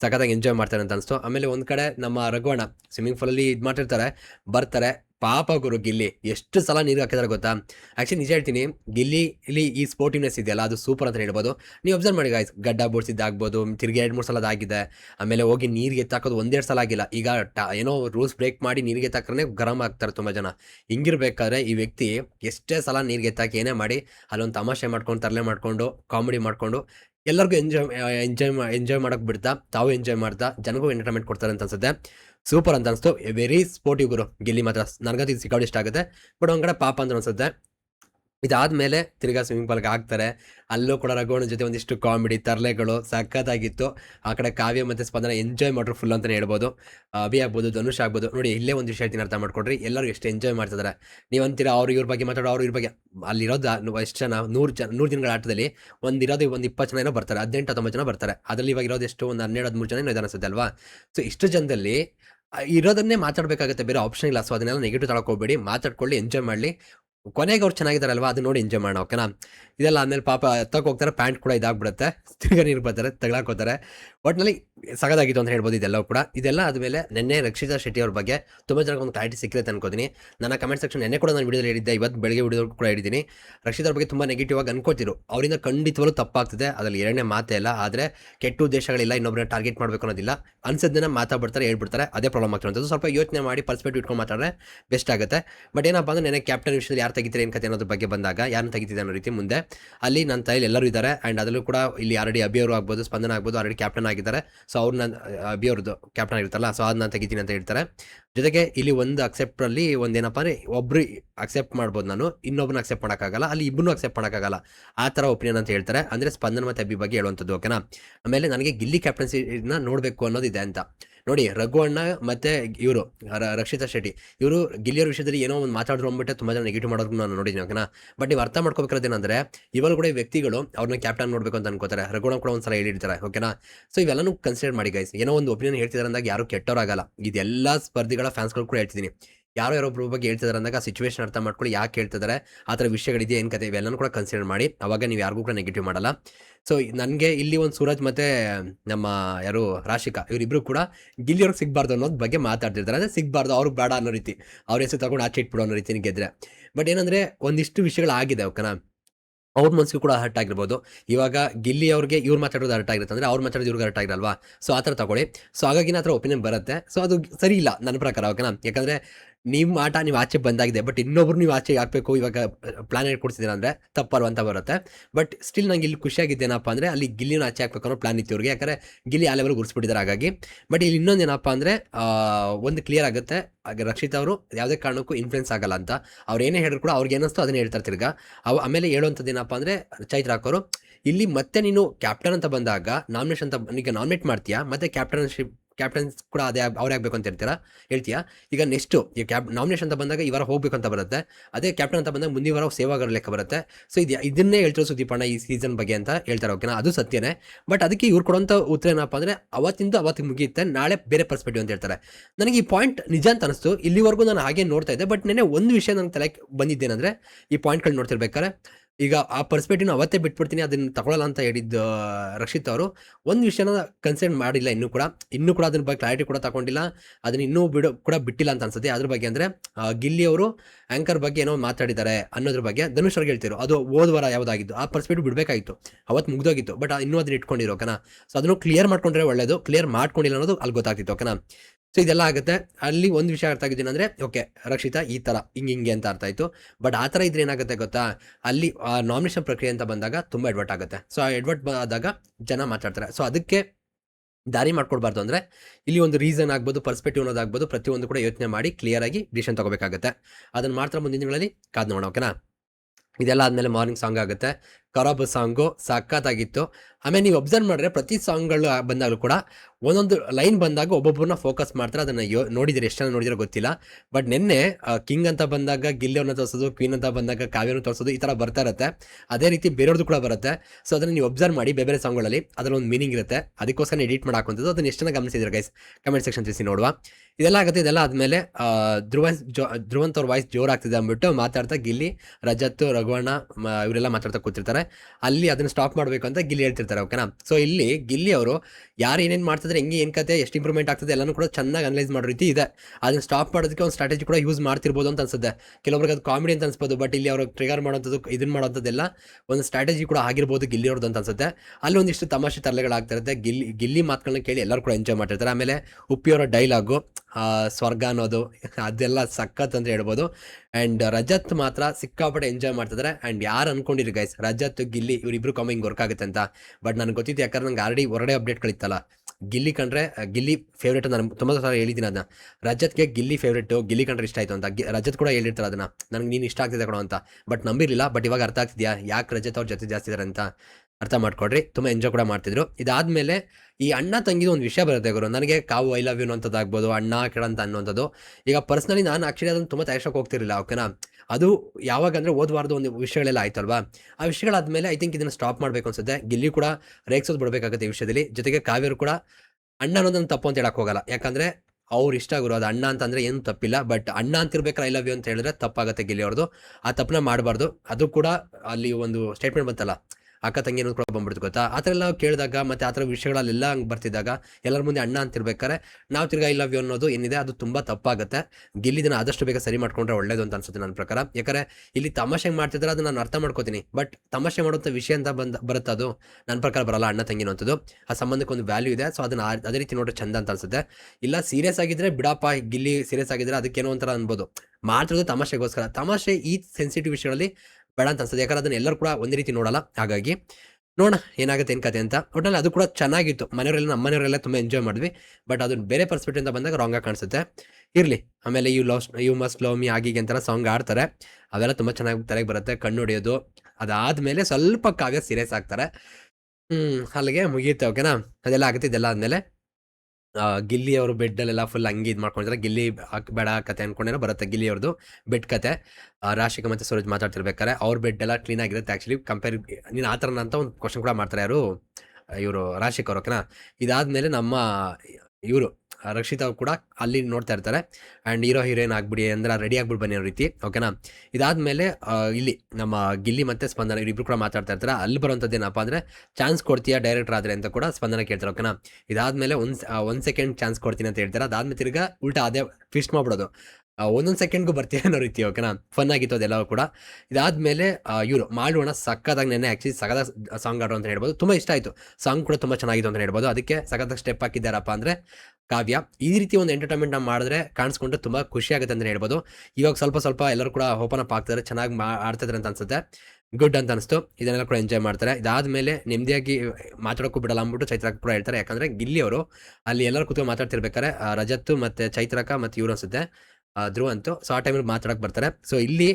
ಸಖತ್ತಾಗಿ ಎಂಜಾಯ್ ಮಾಡ್ತಾರೆ ಅಂತ ಅನಿಸ್ತು. ಆಮೇಲೆ ಒಂದು ಕಡೆ ನಮ್ಮ ರಘುವಣ ಸ್ವಿಮ್ಮಿಂಗ್ ಫೂಲಲ್ಲಿ ಇದು ಮಾಡ್ತಿರ್ತಾರೆ, ಬರ್ತಾರೆ. ಪಾಪ ಗುರು ಗಿಲ್ಲಿ. ಎಷ್ಟು ಸಲ ನೀರು ಹಾಕಿದಾರೆ ಗೊತ್ತಾ? ಆ್ಯಕ್ಚುಲಿ ನಿಜ ಹೇಳ್ತೀನಿ, ಗಿಲ್ಲಿ, ಇಲ್ಲಿ ಈ ಸ್ಪೋರ್ಟಿವ್ನೆಸ್ ಇದೆಯಲ್ಲ, ಅದು ಸೂಪರ್ ಅಂತ ಹೇಳ್ಬೋದು. ನೀವು ಅಬ್ಸರ್ವ್ ಮಾಡಿ ಗಾಯ್ಸ್ ಗಡ್ಡ ಬೋಡ್ಸಿದ್ದಾಗ್ಬೋದು, ತಿರ್ಗಿ ಎರಡು ಮೂರು ಸಲ ಅದಾಗಿದೆ ಆಮೇಲೆ ಹೋಗಿ ನೀರಿಗೆ ತಾಕೋದು ಒಂದೆರಡು ಸಲ ಆಗಿಲ್ಲ. ಈಗ ಟ, ಏನೋ ರೂಲ್ಸ್ ಬ್ರೇಕ್ ಮಾಡಿ ನೀರಿಗೆ ತಾಕ್ರೆ ಗರಂ ಆಗ್ತಾರೆ ತುಂಬ ಜನ. ಹಿಂಗಿರ್ಬೇಕಾದ್ರೆ ಈ ವ್ಯಕ್ತಿ ಎಷ್ಟೇ ಸಲ ನೀರಿಗೆ ತಾಕಿ ಏನೇ ಮಾಡಿ, ಅಲ್ಲೊಂದು ತಮಾಷೆ ಮಾಡ್ಕೊಂಡು, ತರಲೆ ಮಾಡಿಕೊಂಡು ಕಾಮಿಡಿ ಮಾಡಿಕೊಂಡು, ಎಲ್ಲರಿಗೂ ಎಂಜಾಯ್ ಎಂಜಾಯ್ ಎಂಜಾಯ್ ಮಾಡೋಕೆ ಬಿಡ್ತಾ, ತಾವು ಎಂಜಾಯ್ ಮಾಡ್ತಾ, ಜನಗೂ ಎಂಟರ್ಟೈನ್ಮೆಂಟ್ ಕೊಡ್ತಾರೆ ಅಂತ ಅನ್ಸುತ್ತೆ. ಸೂಪರ್ ಅಂತ ಅನಿಸ್ತು. ವೆರಿ ಸ್ಪೋರ್ಟಿವ್ ಗುರು. ಗಿಲ್ಲಿ ಮಾತ್ರ. ನನಗಂತೂ ಸಿಕ್ಕಾಡಿ ಇಷ್ಟ ಆಗುತ್ತೆ. ಬಟ್ ಒಂದು ಕಡೆ ಪಾಪ ಅಂತ ಅನ್ಸುತ್ತೆ. ಇದಾದ್ಮೇಲೆ ತಿರ್ಗಾ ಸ್ವಿಮ್ಮಿಂಗ್ ಪೂಲ್ಗೆ ಹಾಕ್ತಾರೆ ಅಲ್ಲೂ ಕೂಡ ರಘುವಣ್ಣ ಜೊತೆ ಒಂದಿಷ್ಟು ಕಾಮಿಡಿ ತರಲೆಗಳು ಸಖತ್ತಾಗಿತ್ತು. ಆ ಕಡೆ ಕಾವ್ಯ ಮತ್ತು ಸ್ಪಂದನ ಎಂಜಾಯ್ ಮಾಡ್ರು ಫುಲ್ ಅಂತಲೇ ಹೇಳ್ಬೋದು. ಅಭಿ ಆಗ್ಬೋದು, ಧನುಷ್ ಆಗ್ಬೋದು. ನೋಡಿ, ಇಲ್ಲೇ ಒಂದು ವಿಷಯ ಅರ್ಥ ಮಾಡ್ಕೊಡ್ರಿ. ಎಲ್ಲರೂ ಎಷ್ಟು ಎಂಜಾಯ್ ಮಾಡ್ತಿದ್ದಾರೆ ನೀವು ಅಂತೀರಾ ಅವ್ರು ಇವ್ರ ಬಗ್ಗೆ ಮಾತಾಡೋ ಅವ್ರು ಇವ್ರ ಬಗ್ಗೆ? ಅಲ್ಲಿರೋದು ಎಷ್ಟು ಜನ? ನೂರು ಜನ, ನೂರು ದಿನಗಳ ಆಟದಲ್ಲಿ ಒಂದಿರೋದು ಒಂದು ಇಪ್ಪತ್ತು ಜನ ಏನೋ ಬರ್ತಾರೆ, ಹದಿನೆಂಟು, ಹತ್ತೊಂಬತ್ತು ಜನ ಬರ್ತಾರೆ. ಅದರಲ್ಲಿ ಇವಾಗ ಇರೋದು ಎಷ್ಟು? ಒಂದು ಹನ್ನೆರಡು, ಹದಿಮೂರು ಜನ ಏನೋ ಅನಿಸುತ್ತೆ ಅಲ್ವಾ? ಸೊ ಇಷ್ಟು ಜನದಲ್ಲಿ ಇರೋದನ್ನೇ ಮಾತಾಡಬೇಕಾಗುತ್ತೆ. ಬೇರೆ ಆಪ್ಷನ್ ಇಲ್ಲ. ಸೊ ಅದನ್ನೆಲ್ಲ ನೆಗೆಟಿವ್ ಹೋಗ್ಬೇಡಿ. ಮಾತಾಡ್ಕೊಳ್ಳಿ ಎಂಜಾಯ್ ಮಾಡಲಿ. ಕೊನೆಗೆ ಅವ್ರು ಚೆನ್ನಾಗಿದ್ದಾರಲ್ವಾ ಅದು ನೋಡಿ ಎಂಜಾಯ್ ಮಾಡೋಣ ಓಕೆನಾ ಇದೆಲ್ಲ ಆದ್ಮೇಲೆ ಪಾಪ ತಗೋಗ್ತಾರೆ ಹೋಗ್ತಾರೆ ಪ್ಯಾಂಟ್ ಕೂಡ ಇದಾಗ್ಬಿಡುತ್ತೆ. ತಿರ್ಗಾ ನೀರು ಬರ್ತಾರೆ ತಗೊಳಕೋತಾರೆ ಒಟ್ಟಿನಲ್ಲಿ ಸಗದಾಗಿತ್ತು ಅಂತ ಹೇಳ್ಬೋದು ಇದೆಲ್ಲ ಕೂಡ. ಇದೆಲ್ಲ ಆದಮೇಲೆ ನಿನ್ನೆ ರಕ್ಷಿತಾ ಶೆಟ್ಟಿ ಅವ್ರ ಬಗ್ಗೆ ತುಂಬ ಜನಕ್ಕೆ ಒಂದು ಕ್ಲಾರಿಟಿ ಸಿಕ್ಕಿರುತ್ತೆ ಅನ್ಕೋತೀನಿ. ನನ್ನ ಕಮೆಂಟ್ ಸೆಕ್ಷನ್ ನೆನ್ನೆ ಕೂಡ ನಾನು ವಿಡಿಯೋದಲ್ಲಿ ಹೇಳಿದ್ದೆ, ಇವತ್ತು ಬೆಳಗ್ಗೆ ವಿಡಿಯೋ ಕೂಡ ಹೇಳಿದ್ದೀನಿ. ರಕ್ಷಿತಾ ಅವ್ರ ಬಗ್ಗೆ ತುಂಬ ನೆಗೆಟಿವ್ ಆಗಿ ಅನ್ಕೋತಿರು ಅವರಿಂದ ಖಂಡಿತವಾಗ್ಲೂ ತಪ್ಪಾಗ್ತದೆ. ಅದರಲ್ಲಿ ಎರಡನೇ ಮಾತೇ ಇಲ್ಲ ಆದರೆ ಕೆಟ್ಟ ಉದ್ದೇಶಗಳಿಲ್ಲ ಇನ್ನೊಬ್ಬರನ್ನ ಟಾರ್ಗೆಟ್ ಮಾಡಬೇಕು ಅನ್ನೋದಿಲ್ಲ. ಅನ್ಸದ್ದನ್ನ ಮಾತಾಡ್ಬಿಡ್ತಾರೆ, ಹೇಳ್ಬಿಡ್ತಾರೆ. ಅದೇ ಪ್ರಾಬ್ಲಮ್ ಆಗ್ತಿರೋದು ಸ್ವಲ್ಪ ಯೋಚನೆ ಮಾಡಿ ಪರ್ಸ್ಪೆಕ್ಟಿವ್ ಇಟ್ಕೊಂಡು ಮಾತಾಡ್ರೆ ಬೆಸ್ಟ್ ಆಗುತ್ತೆ. ಬಟ್ ಏನಪ್ಪ ಅಂದ್ರೆ ನೆನೆ ಕ್ಯಾಪ್ಟನ್ ವಿಷಯದಲ್ಲಿ ಯಾರು ತೆಗಿತಾರೆ, ಏನು ಕತೆ ಅನ್ನೋದ್ರ ಬಗ್ಗೆ ಬಂದಾಗ ಯಾರನ್ನ ತೆಗಿತಿದೆ ಅನ್ನೋ ರೀತಿ ಮುಂದೆ. ಅಲ್ಲಿ ನನ್ನ ತಾಯಿಲಿ ಎಲ್ಲರೂ ಇದ್ದಾರೆ. ಆ್ಯಂಡ್ ಅದರಲ್ಲೂ ಕೂಡ ಇಲ್ಲಿ ಆಲ್ರೆಡಿ ಅಭಿಯವರು ಆಗ್ಬೋದು, ಸ್ಪಂದನ ಆಗ್ಬೋದು, ಆಲ್ರೆಡಿ ಕ್ಯಾಪ್ಟನ್ ಆಗಿದ್ದಾರೆ. ಸೊ ಅವ್ರನ್ನ ಬಿ ಅವ್ರದ್ದು ಕ್ಯಾಪ್ಟನ್ ಆಗಿರ್ತಾರಲ್ಲ ಸೊ ಅದನ್ನ ನಾನು ತೆಗಿತೀನಿ ಅಂತ ಹೇಳ್ತಾರೆ. ಜೊತೆಗೆ ಇಲ್ಲಿ ಒಂದು ಅಕ್ಸೆಪ್ಟಲ್ಲಿ ಒಂದೇನಪ್ಪ ಅಂದರೆ, ಒಬ್ರು ಅಕ್ಸೆಪ್ಟ್ ಮಾಡ್ಬೋದು ನಾನು ಇನ್ನೊಬ್ಬನ ಅಕ್ಸೆಪ್ಟ್ ಮಾಡೋಕ್ಕಾಗಲ್ಲ, ಅಲ್ಲಿ ಇಬ್ಬರು ಅಕ್ಸೆಪ್ಟ್ ಮಾಡೋಕ್ಕಾಗಲ್ಲ. ಆ ಥರ ಒಪಿನಿಯನ್ ಅಂತ ಹೇಳ್ತಾರೆ. ಅಂದರೆ ಸ್ಪಂದನ ಮತ್ತು ಅಭಿ ಬಗ್ಗೆ ಹೇಳುವಂಥದ್ದು ಓಕೆನಾ ಆಮೇಲೆ ನನಗೆ ಗಿಲ್ಲಿ ಕ್ಯಾಪ್ಟನ್ಸಿನ ನೋಡಬೇಕು ಅನ್ನೋದಿದೆ ಅಂತ. ನೋಡಿ ರಘು ಅಣ್ಣ ಮತ್ತೆ ಇವರು ರಕ್ಷಿತಾ ಶೆಟ್ಟಿ, ಇವರು ಗಿಲ್ಲಿಯವ್ರ ವಿಷಯದಲ್ಲಿ ಏನೋ ಒಂದು ಮಾತಾಡಿದ್ರು ಅಂದ್ಬಿಟ್ಟು ತುಂಬ ಜನ ನೆಗೆಟಿವ್ ಮಾಡೋದು ನಾನು ನೋಡಿದ್ದೀನಿ ಓಕೆನಾ? ಬಟ್ ನೀವು ಅರ್ಥ ಮಾಡ್ಕೋಬೇಕಾದೇನಂದ್ರೆ ಇವಾಗ ಕೂಡ ವ್ಯಕ್ತಿಗಳು ಅವ್ರನ್ನ ಕ್ಯಾಪ್ಟನ್ ನೋಡಬೇಕು ಅಂತ ಅನ್ಕೋತಾರೆ. ರಘುಣ ಕೂಡ ಒಂದ್ಸಲ ಹೇಳಿರ್ತಾರೆ, ಓಕೆನಾ? ಸೊ ಇವೆಲ್ಲನೂ ಕನ್ಸಿಡರ್ ಮಾಡಿ ಗೈಸ್ ಏನೋ ಒಂದು ಒಪಿನಿಯನ್ ಹೇಳ್ತಿದಾರೆ ಅಂದಾಗ ಯಾರು ಕೆಟ್ಟವರಾಗಲ್ಲ. ಇದೆಲ್ಲ ಸ್ಪರ್ಧಿಗಳ ಫ್ಯಾನ್ಸ್ಗಳು ಕೂಡ ಹೇಳ್ತಿದ್ದೀನಿ ಯಾರೋ ಯಾರೊಬ್ಬರ ಬಗ್ಗೆ ಹೇಳ್ತಿದಾರೆ ಅಂದಾಗ ಸಿಚುವೇಶನ್ ಅರ್ಥ ಮಾಡ್ಕೊಳ್ಳಿ, ಯಾಕೆ ಹೇಳ್ತಿದ್ದಾರೆ ಆ ಥರ ವಿಷಯಗಳಿದೆಯಾ, ಏನು ಕತೆ, ಇವೆಲ್ಲನೂ ಕೂಡ ಕನ್ಸಿಡರ್ ಮಾಡಿ. ಅವಾಗ ನೀವು ಯಾರಿಗೂ ಕೂಡ ನೆಗೆಟಿವ್ ಮಾಡಲ್ಲ. ಸೊ ನನಗೆ ಇಲ್ಲಿ ಒಂದು ಸೂರಜ್ ಮತ್ತು ನಮ್ಮ ಯಾರು ರಾಶಿಕಾ ಇವರಿಬ್ಬರು ಕೂಡ ಗಿಲ್ಲಿಯವ್ರಿಗೆ ಸಿಗಬಾರ್ದು ಅನ್ನೋದು ಬಗ್ಗೆ ಮಾತಾಡ್ತಿರ್ತಾರೆ. ಅಂದರೆ ಸಿಗಬಾರ್ದು, ಅವ್ರಿಗೆ ಬೇಡ ಅನ್ನೋ ರೀತಿ. ಅವ್ರ ಹೆಸರು ತಗೊಂಡು ಆಚೆ ಇಟ್ಬಿಡೋ ಅನ್ನೋ ರೀತಿ ಗೆದ್ರೆ. ಬಟ್ ಏನಂದರೆ ಒಂದಿಷ್ಟು ವಿಷಯಗಳಾಗಿದೆ ಓಕೆನಾ? ಅವ್ರ ಮನಸ್ಸಿಗೆ ಕೂಡ ಹರ್ಟ್ ಆಗಿರ್ಬೋದು. ಇವಾಗ ಗಿಲ್ಲಿ ಅವ್ರಿಗೆ ಇವ್ರು ಮಾತಾಡೋದು ಹರ್ಟ್ ಆಗಿರುತ್ತೆ. ಅಂದರೆ ಅವ್ರು ಮಾತಾಡೋದು ಇವ್ರಿಗೆ ಹರ್ಟ್ ಆಗಿರಲ್ವಾ? ಸೊ, ಆ ಥರ ತಗೊಳ್ಳಿ. ಸೊ, ಹಾಗಾಗಿ ಆ ಥರ ಒಪಿನಿಯನ್ ಬರುತ್ತೆ. ಸೊ, ಅದು ಸರಿ ಇಲ್ಲ ನನ್ನ ಪ್ರಕಾರ, ಓಕೆನಾ? ಯಾಕಂದರೆ ನಿಮ್ಮ ಆಟ ನೀವು ಆಚೆ ಬಂದಾಗಿದೆ ಬಟ್ ಇನ್ನೊಬ್ರು ನೀವು ಆಚೆ ಹಾಕ್ಬೇಕು, ಇವಾಗ ಪ್ಲಾನ್ ಕೊಡ್ತಿದ್ದೀರಾ ಅಂದರೆ ತಪ್ಪಲ್ವ ಅಂತ ಬರುತ್ತೆ. ಬಟ್ ಸ್ಟಿಲ್ ನಂಗೆ ಇಲ್ಲಿ ಖುಷಿಯಾಗಿದ್ದೇನಪ್ಪ ಅಂದರೆ ಅಲ್ಲಿ ಗಿಲ್ಲಿನ ಆಚೆ ಹಾಕ್ಬೇಕು ಅನ್ನೋ ಪ್ಲಾನ್ ಇತ್ತು ಇವ್ರಿಗೆ. ಯಾಕಂದರೆ ಗಿಲ್ಲಿ ಆ ಲೆವೆಲ್ ಗುರುಸ್ಬಿಟ್ಟಿದ್ದಾರೆ ಹಾಗಾಗಿ. ಬಟ್ ಇಲ್ಲಿ ಇನ್ನೊಂದು ಏನಪ್ಪ ಅಂದರೆ ಒಂದು ಕ್ಲಿಯರ್ ಆಗುತ್ತೆ. ಹಾಗೆ ರಕ್ಷಿತ್ ಅವರು ಯಾವುದೇ ಕಾರಣಕ್ಕೂ ಇನ್ಫ್ಲುಯೆನ್ಸ್ ಆಗಲ್ಲ ಅಂತ. ಅವ್ರು ಏನೇ ಹೇಳಿದ್ರು ಕೂಡ ಅವ್ರಿಗೆ ಏನಿಸ್ತೋ ಅದನ್ನೇ ಹೇಳ್ತಾರೆ ತಿರ್ಗಾ ಅವು ಆಮೇಲೆ ಹೇಳುವಂಥದ್ದು ಏನಪ್ಪ ಅಂದರೆ, ಚೈತ್ರ ಹಾಕೋರು ಇಲ್ಲಿ ಮತ್ತೆ ನೀನು ಕ್ಯಾಪ್ಟನ್ ಅಂತ ಬಂದಾಗ ನಾಮಿನೇಷನ್ ಅಂತ, ಈಗ ನಾಮಿನೇಟ್ ಮಾಡ್ತೀಯಾ? ಮತ್ತೆ ಕ್ಯಾಪ್ಟನ್ಶಿಪ್ ಕ್ಯಾಪ್ಟನ್ಸ್ ಕೂಡ ಅದೇ ಅವ್ರು ಆಗ್ಬೇಕು ಅಂತ ಹೇಳ್ತೀರಾ? ಹೇಳ್ತೀಯಾ? ಈಗ ನೆಕ್ಸ್ಟು ಈ ಕ್ಯಾಪ್ ನಾಮಿನೇಷನ್ ಅಂತ ಬಂದಾಗ ಇವರ ಹೋಗಬೇಕು ಹೋಗ್ಬೇಕು ಅಂತ ಬರುತ್ತೆ. ಅದೇ ಕ್ಯಾಪ್ಟನ್ ಅಂತ ಬಂದಾಗ ಮುಂದಿನ ವಾರ ಸೇವಾಗರ ಲೆಕ್ಕ ಬರುತ್ತೆ. ಸೊ ಇದು, ಇದನ್ನೇ ಹೇಳ್ತಿರೋ ಸುದೀಪಣ್ಣ ಈ ಸೀಸನ್ ಬಗ್ಗೆ ಅಂತ ಹೇಳ್ತಾರೆ ಓಕೆನಾ ಅದು ಸತ್ಯನೇ. ಬಟ್ ಅದಕ್ಕೆ ಇವ್ರು ಕೊಡೋಂಥ ಉತ್ತರ ಏನಪ್ಪ ಅಂದರೆ, ಅವತ್ತಿಂದ ಅವತ್ತಿಗೆ ಮುಗಿಯುತ್ತೆ, ನಾಳೆ ಬೇರೆ ಪರ್ಸ್ಪೆಕ್ಟಿವ್ ಅಂತ ಹೇಳ್ತಾರೆ. ನನಗೆ ಈ ಪಾಯಿಂಟ್ ನಿಜ ಅಂತ ಅನಿಸ್ತು. ಇಲ್ಲಿವರೆಗೂ ನಾನು ಹಾಗೆ ನೋಡ್ತಾ ಇದ್ದೆ. ಬಟ್ ನೆನೆ ಒಂದು ವಿಷಯ ನನಗೆ ತಲೆಗೆ ಬಂದಿದ್ದೇನೆಂದರೆ, ಈ ಪಾಯಿಂಟ್ಗಳು ನೋಡ್ತಿರ್ಬೇಕಾದ್ರೆ ಈಗ ಆ ಪರ್ಸ್ಪೆಕ್ಟಿವ್ನ ಅವತ್ತೇ ಬಿಟ್ಬಿಡ್ತೀನಿ, ಅದನ್ನ ತಗೊಳ್ಳಲ್ಲ ಅಂತ ಹೇಳಿದ್ದು, ರಕ್ಷಿತ್ ಅವರು. ಒಂದು ವಿಷಯನ ಕನ್ಸರ್ನ್ ಮಾಡಿಲ್ಲ ಇನ್ನೂ ಕೂಡ. ಇನ್ನೂ ಕೂಡ ಅದ್ರ ಬಗ್ಗೆ ಕ್ಲಾರಿಟಿ ಕೂಡ ತಗೊಂಡಿಲ್ಲ. ಅದನ್ನ ಇನ್ನೂ ಬಿಡೋ, ಕೂಡ ಬಿಟ್ಟಿಲ್ಲ ಅಂತ ಅನ್ಸುತ್ತೆ. ಅದ್ರ ಬಗ್ಗೆ ಅಂದರೆ ಗಿಲ್ಲಿ ಅವರು ಆಂಕರ್ ಬಗ್ಗೆ ಏನೋ ಮಾತಾಡಿದ್ದಾರೆ ಅನ್ನೋದ್ರ ಬಗ್ಗೆ. ಧನುಷ್ ಅವ್ರಿಗೆ ಹೇಳ್ತಿರೋ ಅದು ಹೋದ ವಾರ ಯಾವುದಾಗಿದ್ದು. ಆ ಪರ್ಸ್ಪೆಕ್ಟಿವ್ ಬಿಡಬೇಕಾಗಿತ್ತು ಅವತ್ತು ಮುಗ್ದೋಗಿತ್ತು. ಬಟ್ ಇನ್ನೂ ಅದನ್ನ ಇಟ್ಕೊಂಡಿರೋ, ಓಕೆನಾ? ಸೊ ಅದನ್ನು ಕ್ಲಿಯರ್ ಮಾಡ್ಕೊಂಡ್ರೆ ಒಳ್ಳೇದು. ಕ್ಲಿಯರ್ ಮಾಡ್ಕೊಂಡಿಲ್ಲ ಅನ್ನೋದು ಅಲ್ಲಿ ಗೊತ್ತಾಗ್ತಿತ್ತು, ಓಕೆನಾ? ಸೊ ಇದೆಲ್ಲ ಆಗುತ್ತೆ. ಅಲ್ಲಿ ಒಂದು ವಿಷಯ ಅರ್ಥ ಆಗಿದ್ದೀನಿ ಅಂದರೆ, ಓಕೆ, ರಕ್ಷಿತಾ ಈ ಥರ ಹಿಂಗೆ ಹಿಂಗೆ ಅಂತ ಅರ್ಥ ಆಯಿತು. ಬಟ್ ಆ ಥರ ಇದ್ರೆ ಏನಾಗುತ್ತೆ ಗೊತ್ತಾ? ಅಲ್ಲಿ ನಾಮಿನೇಷನ್ ಪ್ರಕ್ರಿಯೆ ಅಂತ ಬಂದಾಗ ತುಂಬ ಎಡ್ವರ್ಟ್ ಆಗುತ್ತೆ. ಸೊ ಆ ಎಡ್ವರ್ಟ್ ಆದಾಗ ಜನ ಮಾತಾಡ್ತಾರೆ. ಸೊ ಅದಕ್ಕೆ ದಾರಿ ಮಾಡ್ಕೊಡ್ಬಾರ್ದು ಅಂದರೆ, ಇಲ್ಲಿ ಒಂದು ರೀಸನ್ ಆಗ್ಬೋದು ಪರ್ಸ್ಪೆಕ್ಟಿವ್ ಅನ್ನೋದಾಗ್ಬೋದು ಪ್ರತಿಯೊಂದು ಕೂಡ ಯೋಚನೆ ಮಾಡಿ ಕ್ಲಿಯರ್ ಆಗಿ ಡಿಸಿಷನ್ ತಗೋಬೇಕಾಗುತ್ತೆ. ಅದನ್ನು ಮಾಡ್ತಾರೆ ಮುಂದಿನ ದಿನಗಳಲ್ಲಿ. ಕಾದ್ ನೋಡೋಣ, ಓಕೆನಾ? ಇದೆಲ್ಲ ಆದಮೇಲೆ ಮಾರ್ನಿಂಗ್ ಸಾಂಗ್ ಆಗುತ್ತೆ. ಕರಾಬ್ ಸಾಂಗು ಸಖತ್ತಾಗಿತ್ತು ಆಮೇಲೆ ನೀವು ಅಬ್ಸರ್ವ್ ಮಾಡಿದ್ರೆ ಪ್ರತಿ ಸಾಂಗ್ಗಳು ಬಂದಾಗಲೂ ಕೂಡ ಒಂದೊಂದು ಲೈನ್ ಬಂದಾಗ ಒಬ್ಬೊಬ್ಬರನ್ನ ಫೋಕಸ್ ಮಾಡ್ತಾರೆ. ಅದನ್ನು ಯೋ, ನೋಡಿದ್ರೆ, ಎಷ್ಟು ಜನ ನೋಡಿದ್ರೆ ಗೊತ್ತಿಲ್ಲ. ಬಟ್ ನಿನ್ನೆ ಕಿಂಗ್ ಅಂತ ಬಂದಾಗ, ಗಿಲ್ಲಿಯವ್ರನ್ನ ತೋರಿಸೋದು ಕ್ವೀನ್ ಅಂತ ಬಂದಾಗ ಕಾವ್ಯನ ತೋರಿಸೋದು ಈ ಥರ ಬರ್ತಾ ಇರುತ್ತೆ. ಅದೇ ರೀತಿ ಬೇರೆಯವ್ರದ್ದು ಕೂಡ ಬರುತ್ತೆ. ಸೊ ಅದನ್ನು ನೀವು ಅಬ್ಸರ್ವ್ ಮಾಡಿ ಬೇರೆ ಬೇರೆ ಸಾಂಗ್ಗಳಲ್ಲಿ ಅದರಲ್ಲಿ ಒಂದು ಮೀನಿಂಗ್ ಇರುತ್ತೆ. ಅದಕ್ಕೋಸ್ಕರ ಎಡಿಟ್ ಮಾಡಿ ಹಾಕುವಂಥದ್ದು ಅದನ್ನ ಎಷ್ಟು ಜನ ಗಮನಿಸಿದ್ರೆ ಗೈಸ್ ಕಮೆಂಟ್ ಸೆಕ್ಷನ್ ತಿಳಿಸಿ ನೋಡುವ. ಇದೆಲ್ಲ ಆಗುತ್ತೆ. ಇದೆಲ್ಲ ಆದಮೇಲೆ ಧ್ರುವ, ಜೋ, ಧ್ರುವಂತ ಅವ್ರ ವಾಯ್ಸ್ ಜೋರಾಗ್ತಿದೆ ಅಂದ್ಬಿಟ್ಟು ಮಾತಾಡ್ತಾ ಗಿಲ್ಲಿ, ರಜತ್ ರಘುವಣ್ಣ ಇವರೆಲ್ಲ ಮಾತಾಡ್ತಾ ಕೂತಿರ್ತಾರೆ. ಅಲ್ಲಿ ಅದನ್ನು ಸ್ಟಾಪ್ ಮಾಡಬೇಕು ಅಂತ ಗಿಲ್ಲಿ ಹೇಳ್ತಿರ್ತಾರೆ ಓಕೆನಾ ಸೊ ಇಲ್ಲಿ ಗಿಲ್ಲಿ ಅವರು ಯಾರು ಏನೇನು ಮಾಡ್ತಿದ್ರೆ, ಹೆಂಗೆ ಏನು ಕತೆ, ಎಷ್ಟು ಇಂಪ್ರೂವ್ಮೆಂಟ್ ಆಗ್ತದೆ ಎಲ್ಲನೂ ಕೂಡ ಚೆನ್ನಾಗಿ ಅನಲೈಸ್ ಮಾಡೋ ರೀತಿ ಇದೆ. ಅದನ್ನು ಸ್ಟಾಪ್ ಮಾಡೋದಕ್ಕೆ ಒಂದು ಸ್ಟ್ರಾಟಜಿ ಕೂಡ ಯೂಸ್ ಮಾಡ್ತಿರ್ಬೋದು ಅಂತ ಅನ್ಸುತ್ತೆ. ಕೆಲವ್ರಿಗೆ ಅದು ಕಾಮಿಡಿ ಅಂತ ಅನ್ಸ್ಬೋದು ಬಟ್ ಇಲ್ಲಿ ಅವರು ಟ್ರಿಗರ್ ಮಾಡೋಂಥದ್ದು ಇದನ್ನ ಮಾಡೋಂಥದ್ದೆಲ್ಲ ಒಂದು ಸ್ಟ್ರಾಟಜಿ ಕೂಡ ಆಗಿರ್ಬೋದು ಗಿಲ್ಲಿ ಅವ್ರದ್ದು ಅಂತ ಅನ್ಸುತ್ತೆ. ಅಲ್ಲಿ ಒಂದಿಷ್ಟು ತಮಾಷೆ ತರಲೆಗಳಾಗ್ತಾ ಇರುತ್ತೆ ಗಿಲ್ಲಿ ಗಿಲ್ಲಿ ಮಾತುಗಳನ್ನ ಕೇಳಿ ಎಲ್ಲರೂ ಕೂಡ ಎಂಜಾಯ್ ಮಾಡ್ತಿರ್ತಾರೆ. ಆಮೇಲೆ ಉಪ್ಪಿಯವರ ಡೈಲಾಗು ಸ್ವರ್ಗ ಅನ್ನೋದು, ಅದೆಲ್ಲ ಸಖತ್ ಅಂತ ಹೇಳ್ಬೋದು. ಆ್ಯಂಡ್ ರಜತ್ ಮಾತ್ರ ಸಿಕ್ಕಾಪಟ್ಟೆ ಎಂಜಾಯ್ ಮಾಡ್ತಿದ್ದಾರೆ ಅಂಡ್ ಯಾರು ಅನ್ಕೊಂಡಿರಿ ಗೈಸ್ ರಜತ್, ಗಿಲ್ಲಿ ಇವರಿಬ್ರು ಕಾಮಿಂಗ್ ವರ್ಕ್ ಆಗುತ್ತೆ ಅಂತ. ಬಟ್ ನನಗೆ ಗೊತ್ತಿತ್ತು ಯಾಕಂದ್ರೆ ನಂಗೆ ಆಲ್ರೆಡಿ ಹೊರಡೆ ಕಳಿತಲ್ಲ ಗಿಲ್ಲಿ ಕಂಡ್ರೆ ಗಿಲ್ಲಿ ಫೇವ್ರೇಟ್ ನಾನು ತುಂಬ ಸಲ ಹೇಳಿದ್ದೀನಿ ಅದನ್ನ ರಜತ್ಗೆ ಗಿಲ್ಲಿ ಫೇವ್ರೇಟು ಗಿಲ್ಲಿ ಕಂಡ್ರೆ ಇಷ್ಟ ಆಯಿತು ಅಂತ. ರಜತ್ ಕೂಡ ಹೇಳಿರ್ತಾರೆ ಅದನ್ನ ನನಗೆ ನೀನು ಇಷ್ಟ ಆಗ್ತಿದೆ ಕೊಡೋ ಅಂತ. ಬಟ್ ನಂಬಿರಲಿಲ್ಲ. ಬಟ್ ಇವಾಗ ಅರ್ಥ ಆಗ್ತಿದ್ಯಾ? ಯಾಕೆ ರಜತ್ ಅವ್ರ ಜೊತೆ ಜಾಸ್ತಿ ಇದ್ದಾರೆ ಅಂತ? ಅರ್ಥ ಮಾಡ್ಕೊಡ್ರಿ ತುಂಬ ಎಂಜಾಯ್ ಕೂಡ ಮಾಡ್ತಿದ್ರು. ಇದಾದ್ಮೇಲೆ ಈ ಅಣ್ಣ ತಂಗಿದು ಒಂದು ವಿಷಯ ಬರುತ್ತೆ ಗುರು. ನನಗೆ ಕಾವು ಐ ಲವ್ ಯು ಅನ್ನೋಂಥದ್ದಾಗ್ಬೋದು ಅಣ್ಣ ಕೆಳ ಅಂತ ಅನ್ನೋಂಥದ್ದು ಈಗ ಪರ್ಸ್ನಲಿ ನಾನು ಆ್ಯಕ್ಚುಲಿ ಅದನ್ನು ತುಂಬ ತಯಾರಿಸೋಕೆ ಹೋಗ್ತಿರಲಿಲ್ಲ ಓಕೆನಾ ಅದು ಯಾವಾಗ ಅಂದರೆ ಓದಬಾರ್ದು ಒಂದು ವಿಷಯಗಳೆಲ್ಲ ಆಯ್ತಲ್ವಾ? ಆ ವಿಷಯಗಳಾದ್ಮೇಲೆ ಐ ಥಿಂಕ್ ಇದನ್ನು ಸ್ಟಾಪ್ ಮಾಡಬೇಕು ಅನ್ಸುತ್ತೆ. ಗಿಲ್ಲಿ ಕೂಡ ರೇಗ್ಸೋದು ಬಿಡಬೇಕಾಗುತ್ತೆ ಈ ವಿಷಯದಲ್ಲಿ. ಜೊತೆಗೆ ಕಾವ್ಯರು ಕೂಡ ಅಣ್ಣ ಅನ್ನೋದನ್ನು ತಪ್ಪು ಅಂತ ಹೇಳಕ್ಕೆ ಹೋಗಲ್ಲ. ಯಾಕಂದ್ರೆ ಅವ್ರು ಇಷ್ಟ ಗುರು. ಅದು ಅಣ್ಣ ಅಂತಂದ್ರೆ ಏನು ತಪ್ಪಿಲ್ಲ. ಬಟ್ ಅಣ್ಣ ಅಂತಿರ್ಬೇಕಾರೆ ಐ ಲವ್ ಯು ಅಂತ ಹೇಳಿದ್ರೆ ತಪ್ಪಾಗುತ್ತೆ ಗಿಲ್ಲಿ ಅವ್ರದ್ದು ಆ ತಪ್ಪನ್ನ ಮಾಡಬಾರ್ದು. ಅದು ಕೂಡ ಅಲ್ಲಿ ಒಂದು ಸ್ಟೇಟ್ಮೆಂಟ್ ಬಂತಲ್ಲ ಅಕ್ಕ ತಂಗಿ ಅನ್ನೋದು ಕೂಡ ಬಂದ್ಬಿಡ್ತು ಗೊತ್ತಾ? ಆ ಥರ ಎಲ್ಲ ಕೇಳಿದಾಗ ಮತ್ತೆ ಆ ಥರ ವಿಷಯಗಳಲ್ಲೆಲ್ಲ ಹಂಗೆ ಬರ್ತಿದ್ದಾಗ ಎಲ್ಲರ ಮುಂದೆ ಅಣ್ಣ ಅಂತಿರ್ಬೇಕಾರೆ ನಾವು ತಿರ್ಗಾ ಲವ್ ಯು ಅನ್ನೋದು ಏನಿದೆ ಅದು ತುಂಬ ತಪ್ಪಾಗುತ್ತೆ. ಗಿಲ್ಲಿದನ್ನು ಆದಷ್ಟು ಬೇಗ ಸರಿ ಮಾಡ್ಕೊಂಡ್ರೆ ಒಳ್ಳೇದು ಅಂತ ಅನ್ಸುತ್ತೆ ನನ್ನ ಪ್ರಕಾರ. ಯಾಕಂದ್ರೆ ಇಲ್ಲಿ ತಮಾಷೆ ಮಾಡ್ತಿದ್ರೆ ಅದು ನಾನು ಅರ್ಥ ಮಾಡ್ಕೋತೀನಿ. ಬಟ್ ತಮಾಷೆ ಮಾಡುವಂಥ ವಿಷಯ ಅಂತ ಬಂದ ಬರುತ್ತೆ ಅದು ನನ್ನ ಪ್ರಕಾರ ಬರಲ್ಲ ಅಣ್ಣ ತಂಗಿ ಅನ್ನೋಂಥದ್ದು ಆ ಸಂಬಂಧಕ್ಕೆ ಒಂದು ವ್ಯಾಲ್ಯೂ ಇದೆ. ಸೊ ಅದನ್ನ ಅದೇ ರೀತಿ ನೋಡ್ರೆ ಚಂದ ಅಂತ ಅನ್ಸುತ್ತೆ. ಇಲ್ಲ ಸೀರಿಯಸ್ ಆಗಿದ್ರೆ ಬಿಡಪ್ಪ ಗಿಲ್ಲಿ ಸೀರಿಯಸ್ ಆಗಿದ್ರೆ ಅದಕ್ಕೇನೋ ಒಂಥರ ಅನ್ಬೋದು. ಮಾಡ್ತಿರೋದು ತಮಾಷೆಗೋಸ್ಕರ. ತಮಾಷೆ ಈ ಸೆನ್ಸಿಟಿವ್ ವಿಷಯಗಳಲ್ಲಿ ಬೇಡ ಅಂತ ಅನ್ಸುತ್ತೆ. ಯಾಕಂದ್ರೆ ಅದನ್ನ ಎಲ್ಲರೂ ಕೂಡ ಒಂದೇ ರೀತಿ ನೋಡಲ್ಲ. ಹಾಗಾಗಿ ನೋಡೋಣ ಏನಾಗುತ್ತೆ, ಏನು ಕತೆ ಅಂತ. ಒಟ್ಟಲ್ಲಿ ಅದು ಕೂಡ ಚೆನ್ನಾಗಿತ್ತು. ಮನೆಯವರೆಲ್ಲ, ನಮ್ಮ ಮನೆಯವರೆಲ್ಲ ತುಂಬ ಎಂಜಾಯ್ ಮಾಡಿದ್ವಿ. ಬಟ್ ಅದನ್ನ ಬೇರೆ ಪರ್ಸ್ಪೆಕ್ಟಿವ್ ಅಂತ ಬಂದಾಗ ರಾಂಗಾಗಿ ಕಾಣಿಸುತ್ತೆ. ಇರಲಿ. ಆಮೇಲೆ you love you must love me ಆಗಿಗೆ ಅಂತೆಲ್ಲ ಸಾಂಗ್ ಆಡ್ತಾರೆ ಅವೆಲ್ಲ ತುಂಬ ಚೆನ್ನಾಗಿ ತಲೆಗೆ ಬರುತ್ತೆ, ಕಣ್ಣು ಹೊಡೆಯೋದು. ಅದಾದಮೇಲೆ ಸ್ವಲ್ಪ ಕಾವ್ಯ ಸೀರಿಯಸ್ ಆಗ್ತಾರೆ. ಹ್ಞೂ ಅಲ್ಲಿಗೆ ಮುಗಿಯುತ್ತೆ ಓಕೆನಾ ಅದೆಲ್ಲ ಆಗುತ್ತೆ, ಇದೆಲ್ಲ ಆದಮೇಲೆ. ಗಿಲ್ಲಿ ಅವರು ಬೆಡ್ಡಲ್ಲೆಲ್ಲ ಫುಲ್ ಹಂಗೆ ಇದು ಮಾಡ್ಕೊಂಡಿದ್ದಾರೆ ಗಿಲ್ಲಿ ಬೇಡ, ಕತೆ ಅನ್ಕೊಂಡೇನೋ ಬರುತ್ತೆ. ಗಿಲ್ಲಿ ಅವ್ರದ್ದು ಬೆಡ್ ಕತೆ. ರಾಶಿಕ ರಾಶಿಕಾ ಮತ್ತು ಸೂರಜ್ ಮಾತಾಡ್ತಿರ್ಬೇಕಾರೆ ಅವ್ರ ಬೆಡ್ ಎಲ್ಲ ಕ್ಲೀನ್ ಆಗಿರುತ್ತೆ ಆ್ಯಕ್ಚುಲಿ ಕಂಪೇರ್ ನೀನು ಆ ಥರನ ಅಂತ ಒಂದು ಕ್ವಶನ್ ಕೂಡ ಮಾಡ್ತಾರೆ ಯಾರು? ಇವರು ರಾಶಿಕ್ ಅವ್ರ ಓಕೆನಾ ಇದಾದ್ಮೇಲೆ ನಮ್ಮ ಇವರು ರಕ್ಷಿತಾ ಅವ್ರು ಕೂಡ ಅಲ್ಲಿ ನೋಡ್ತಾ ಇರ್ತಾರೆ. ಆ್ಯಂಡ್ ಹೀರೋ ಹೀರೋಯಿನ್ ಆಗ್ಬಿಡಿ ಅಂದ್ರೆ ರೆಡಿ ಆಗ್ಬಿಟ್ಟು ಬನ್ನಿ ಅನ್ನೋ ರೀತಿ ಓಕೆನಾ ಇದಾದಮೇಲೆ ಇಲ್ಲಿ ನಮ್ಮ ಗಿಲ್ಲಿ ಮತ್ತು ಸ್ಪಂದನ ಇಬ್ಬರು ಕೂಡ ಮಾತಾಡ್ತಾ ಇರ್ತಾರೆ. ಅಲ್ಲಿ ಬರುವಂಥದ್ದು ಏನಪ್ಪ ಅಂದರೆ ಚಾನ್ಸ್ ಕೊಡ್ತೀಯಾ ಡೈರೆಕ್ಟರ್ ಆದರೆ ಅಂತ ಕೂಡ ಸ್ಪಂದನ ಕೇಳ್ತಾರೆ ಓಕೆನಾ ಇದಾದಮೇಲೆ ಒಂದು ಒಂದು ಸೆಕೆಂಡ್ ಚಾನ್ಸ್ ಕೊಡ್ತೀನಿ ಅಂತ ಹೇಳ್ತಾರೆ. ಅದಾದ್ಮೇಲೆ ತಿರ್ಗಾ ಉಲ್ಟಾ ಅದೇ ಫಿಸ್ಟ್ ಮಾಡ್ಬಿಡೋದು. ಒಂದೊಂದ್ ಸೆಕೆಂಡ್ಗೂ ಬರ್ತೀಯ ಅನ್ನೋ ರೀತಿ ಓಕೆನಾ ಫನ್ ಆಗಿತ್ತು ಅದೆಲ್ಲವೂ ಕೂಡ. ಇದಾದಮೇಲೆ ಇವರು ಮಾಡೋಣ ಸಕ್ಕದಾಗ ನೆನ್ನೆ ಆ್ಯಕ್ಚುಲಿ ಸಗದ ಸಾಂಗ್ ಆಡೋ ಅಂತ ಹೇಳ್ಬೋದು. ತುಂಬ ಇಷ್ಟ ಆಯಿತು. ಸಾಂಗ್ ಕೂಡ ತುಂಬ ಚೆನ್ನಾಗಿತ್ತು ಅಂತ ಹೇಳ್ಬೋದು. ಅದಕ್ಕೆ ಸಗದ ಸ್ಟೆಪ್ ಹಾಕಿದ್ದಾರಪ್ಪ ಅಂದರೆ ಕಾವ್ಯ. ಈ ರೀತಿ ಒಂದು ಎಂಟರ್ಟೈನ್ಮೆಂಟ್ ನಾವು ಮಾಡಿದ್ರೆ ಕಾಣಿಸ್ಕೊಂಡು ತುಂಬ ಖುಷಿ ಆಗುತ್ತೆ ಅಂತ ಹೇಳ್ಬೋದು. ಇವಾಗ ಸ್ವಲ್ಪ ಸ್ವಲ್ಪ ಎಲ್ಲರೂ ಕೂಡ ಓಪನ್ ಅಪ್ ಆಗ್ತಾರೆ ಚೆನ್ನಾಗಿ ಮಾ ಆಡ್ತಿದ್ದಾರೆ ಅಂತ ಅನ್ಸುತ್ತೆ. ಗುಡ್ ಅಂತ ಅನಿಸ್ತು. ಇದನ್ನೆಲ್ಲ ಕೂಡ ಎಂಜಾಯ್ ಮಾಡ್ತಾರೆ. ಇದಾದಮೇಲೆ ನೆಮ್ಮದಿಯಾಗಿ ಮಾತಾಡೋಕ್ಕೂ ಬಿಡಲ್ಲ ಅಂದ್ಬಿಟ್ಟು ಚೈತ್ರಕ ಕೂಡ ಹೇಳ್ತಾರೆ. ಯಾಕಂದರೆ ಗಿಲ್ಲಿ ಅವರು ಅಲ್ಲಿ ಎಲ್ಲರೂ ಕೂತ್ಕೊಂಡು ಮಾತಾಡ್ತಿರ್ಬೇಕಾರೆ ರಜತ್ತು ರಜತ್ ಮತ್ತೆ ಚೈತ್ರಕ ಮತ್ತು ಇವ್ರು ಅನ್ಸುತ್ತೆ. ಧ್ರುವ್ ಅಂತೂ. ಸೊ ಆ ಟೈಮಲ್ಲಿ ಮಾತಾಡಕ್ಕೆ ಬರ್ತಾರೆ. ಸೊ ಇಲ್ಲಿ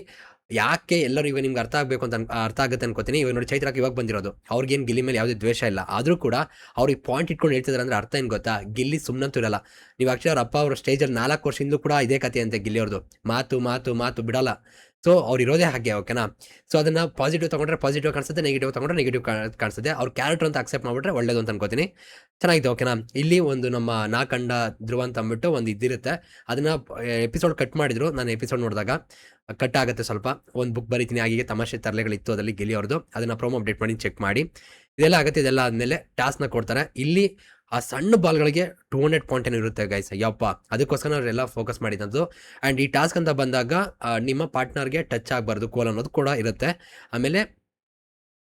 ಯಾಕೆ ಎಲ್ಲರೂ ಇವಾಗ ನಿಮ್ಗೆ ಅರ್ಥ ಆಗಬೇಕು ಅಂತ ಅರ್ಥ ಆಗುತ್ತೆ ಅನ್ಕೋತೀನಿ. ಇವಾಗ ನೋಡಿ, ಚೈತ್ರಕ್ಕೆ ಇವಾಗ ಬಂದಿರೋದು. ಅವ್ರಿಗೇನು ಗಿಲ್ಲಿ ಮೇಲೆ ಯಾವುದೇ ದ್ವೇಷ ಇಲ್ಲ. ಆದರೂ ಕೂಡ ಅವ್ರಿಗೆ ಪಾಯಿಂಟ್ ಇಟ್ಕೊಂಡು ಹೇಳ್ತಿದ್ದಾರೆ ಅಂದ್ರೆ ಅರ್ಥ ಏನು ಗೊತ್ತಾ? ಗಿಲ್ಲಿ ಸುಮ್ಮನಂತೂ ಇರಲ್ಲ. ನೀವು ಆಕ್ಚುಲಿ ಅವ್ರ ಅಪ್ಪ ಅವ್ರ ಸ್ಟೇಜಲ್ಲಿ ನಾಲ್ಕು ವರ್ಷದಿಂದ ಕೂಡ ಇದೇ ಕಥೆ ಅಂತೆ ಗಿಲ್ಲಿ ಅವ್ರದ್ದು ಮಾತು ಮಾತು ಮಾತು, ಬಿಡಲ್ಲ. ಸೊ ಅವ್ರು ಇರೋದೇ ಹಾಗೆ ಓಕೆನಾ ಸೊ ಅದನ್ನ ಪಾಸಿಟಿವ್ ತಗೊಂಡ್ರೆ ಪಾಸಿಟಿವ್ ಕಾಣಿಸುತ್ತೆ ನೆಗೆಟಿವ್ ತಗೊಂಡ್ರೆ ನೆಗೆಟಿವ್ ಕಾಣಿಸುತ್ತೆ. ಅವ್ರ ಕ್ಯಾರೆಕ್ಟರ್ ಅಂತ ಅಕ್ಸೆಪ್ಟ್ ಮಾಡ್ಬಿಟ್ರೆ ಒಳ್ಳೇದು ಅಂತ ಅನ್ಕೋತೀನಿ. ಚೆನ್ನಾಗಿದೆ ಓಕೆನಾ ಇಲ್ಲಿ ಒಂದು ನಮ್ಮ ನಾ ಕಂಡ ಧ್ರುವ ಅಂತ ಅಂದ್ಬಿಟ್ಟು ಒಂದು ಇದಿರುತ್ತೆ. ಅದನ್ನ ಎಪಿಸೋಡ್ ಕಟ್ ಮಾಡಿದ್ರು. ನಾನು ಎಪಿಸೋಡ್ ನೋಡಿದಾಗ ಕಟ್ ಆಗುತ್ತೆ ಸ್ವಲ್ಪ. ಒಂದು ಬುಕ್ ಬರೀತೀನಿ ಆಗಿಗೆ ತಮಾಷೆ ತರಲೆಗಳಿತ್ತು ಅದರಲ್ಲಿ ಗಿಲಿ ಅದನ್ನು ಅದನ್ನ ಪ್ರೋಮೋ ಅಪ್ಡೇಟ್ ಮಾಡಿ ಚೆಕ್ ಮಾಡಿ. ಇದೆಲ್ಲ ಆಗುತ್ತೆ, ಇದೆಲ್ಲ ಆದಮೇಲೆ ಟಾಸ್ಕ್ನ ಕೊಡ್ತಾರೆ. ಇಲ್ಲಿ ಆ ಸಣ್ಣ ಬಾಲ್ಗಳಿಗೆ ಟೂ ಹಂಡ್ರೆಡ್ ಪಾಯಿಂಟ್ ಏನು ಇರುತ್ತೆ ಗೈಸ್ ಯಪ್ಪ. ಅದಕ್ಕೋಸ್ಕರ ಅವರೆಲ್ಲ ಫೋಕಸ್ ಮಾಡಿದ್ದು ಆ್ಯಂಡ್ ಈ ಟಾಸ್ಕ್ ಅಂತ ಬಂದಾಗ ನಿಮ್ಮ ಪಾರ್ಟ್ನರ್ಗೆ ಟಚ್ ಆಗಬಾರ್ದು ಕೋಲ್ ಅನ್ನೋದು ಕೂಡ ಇರುತ್ತೆ. ಆಮೇಲೆ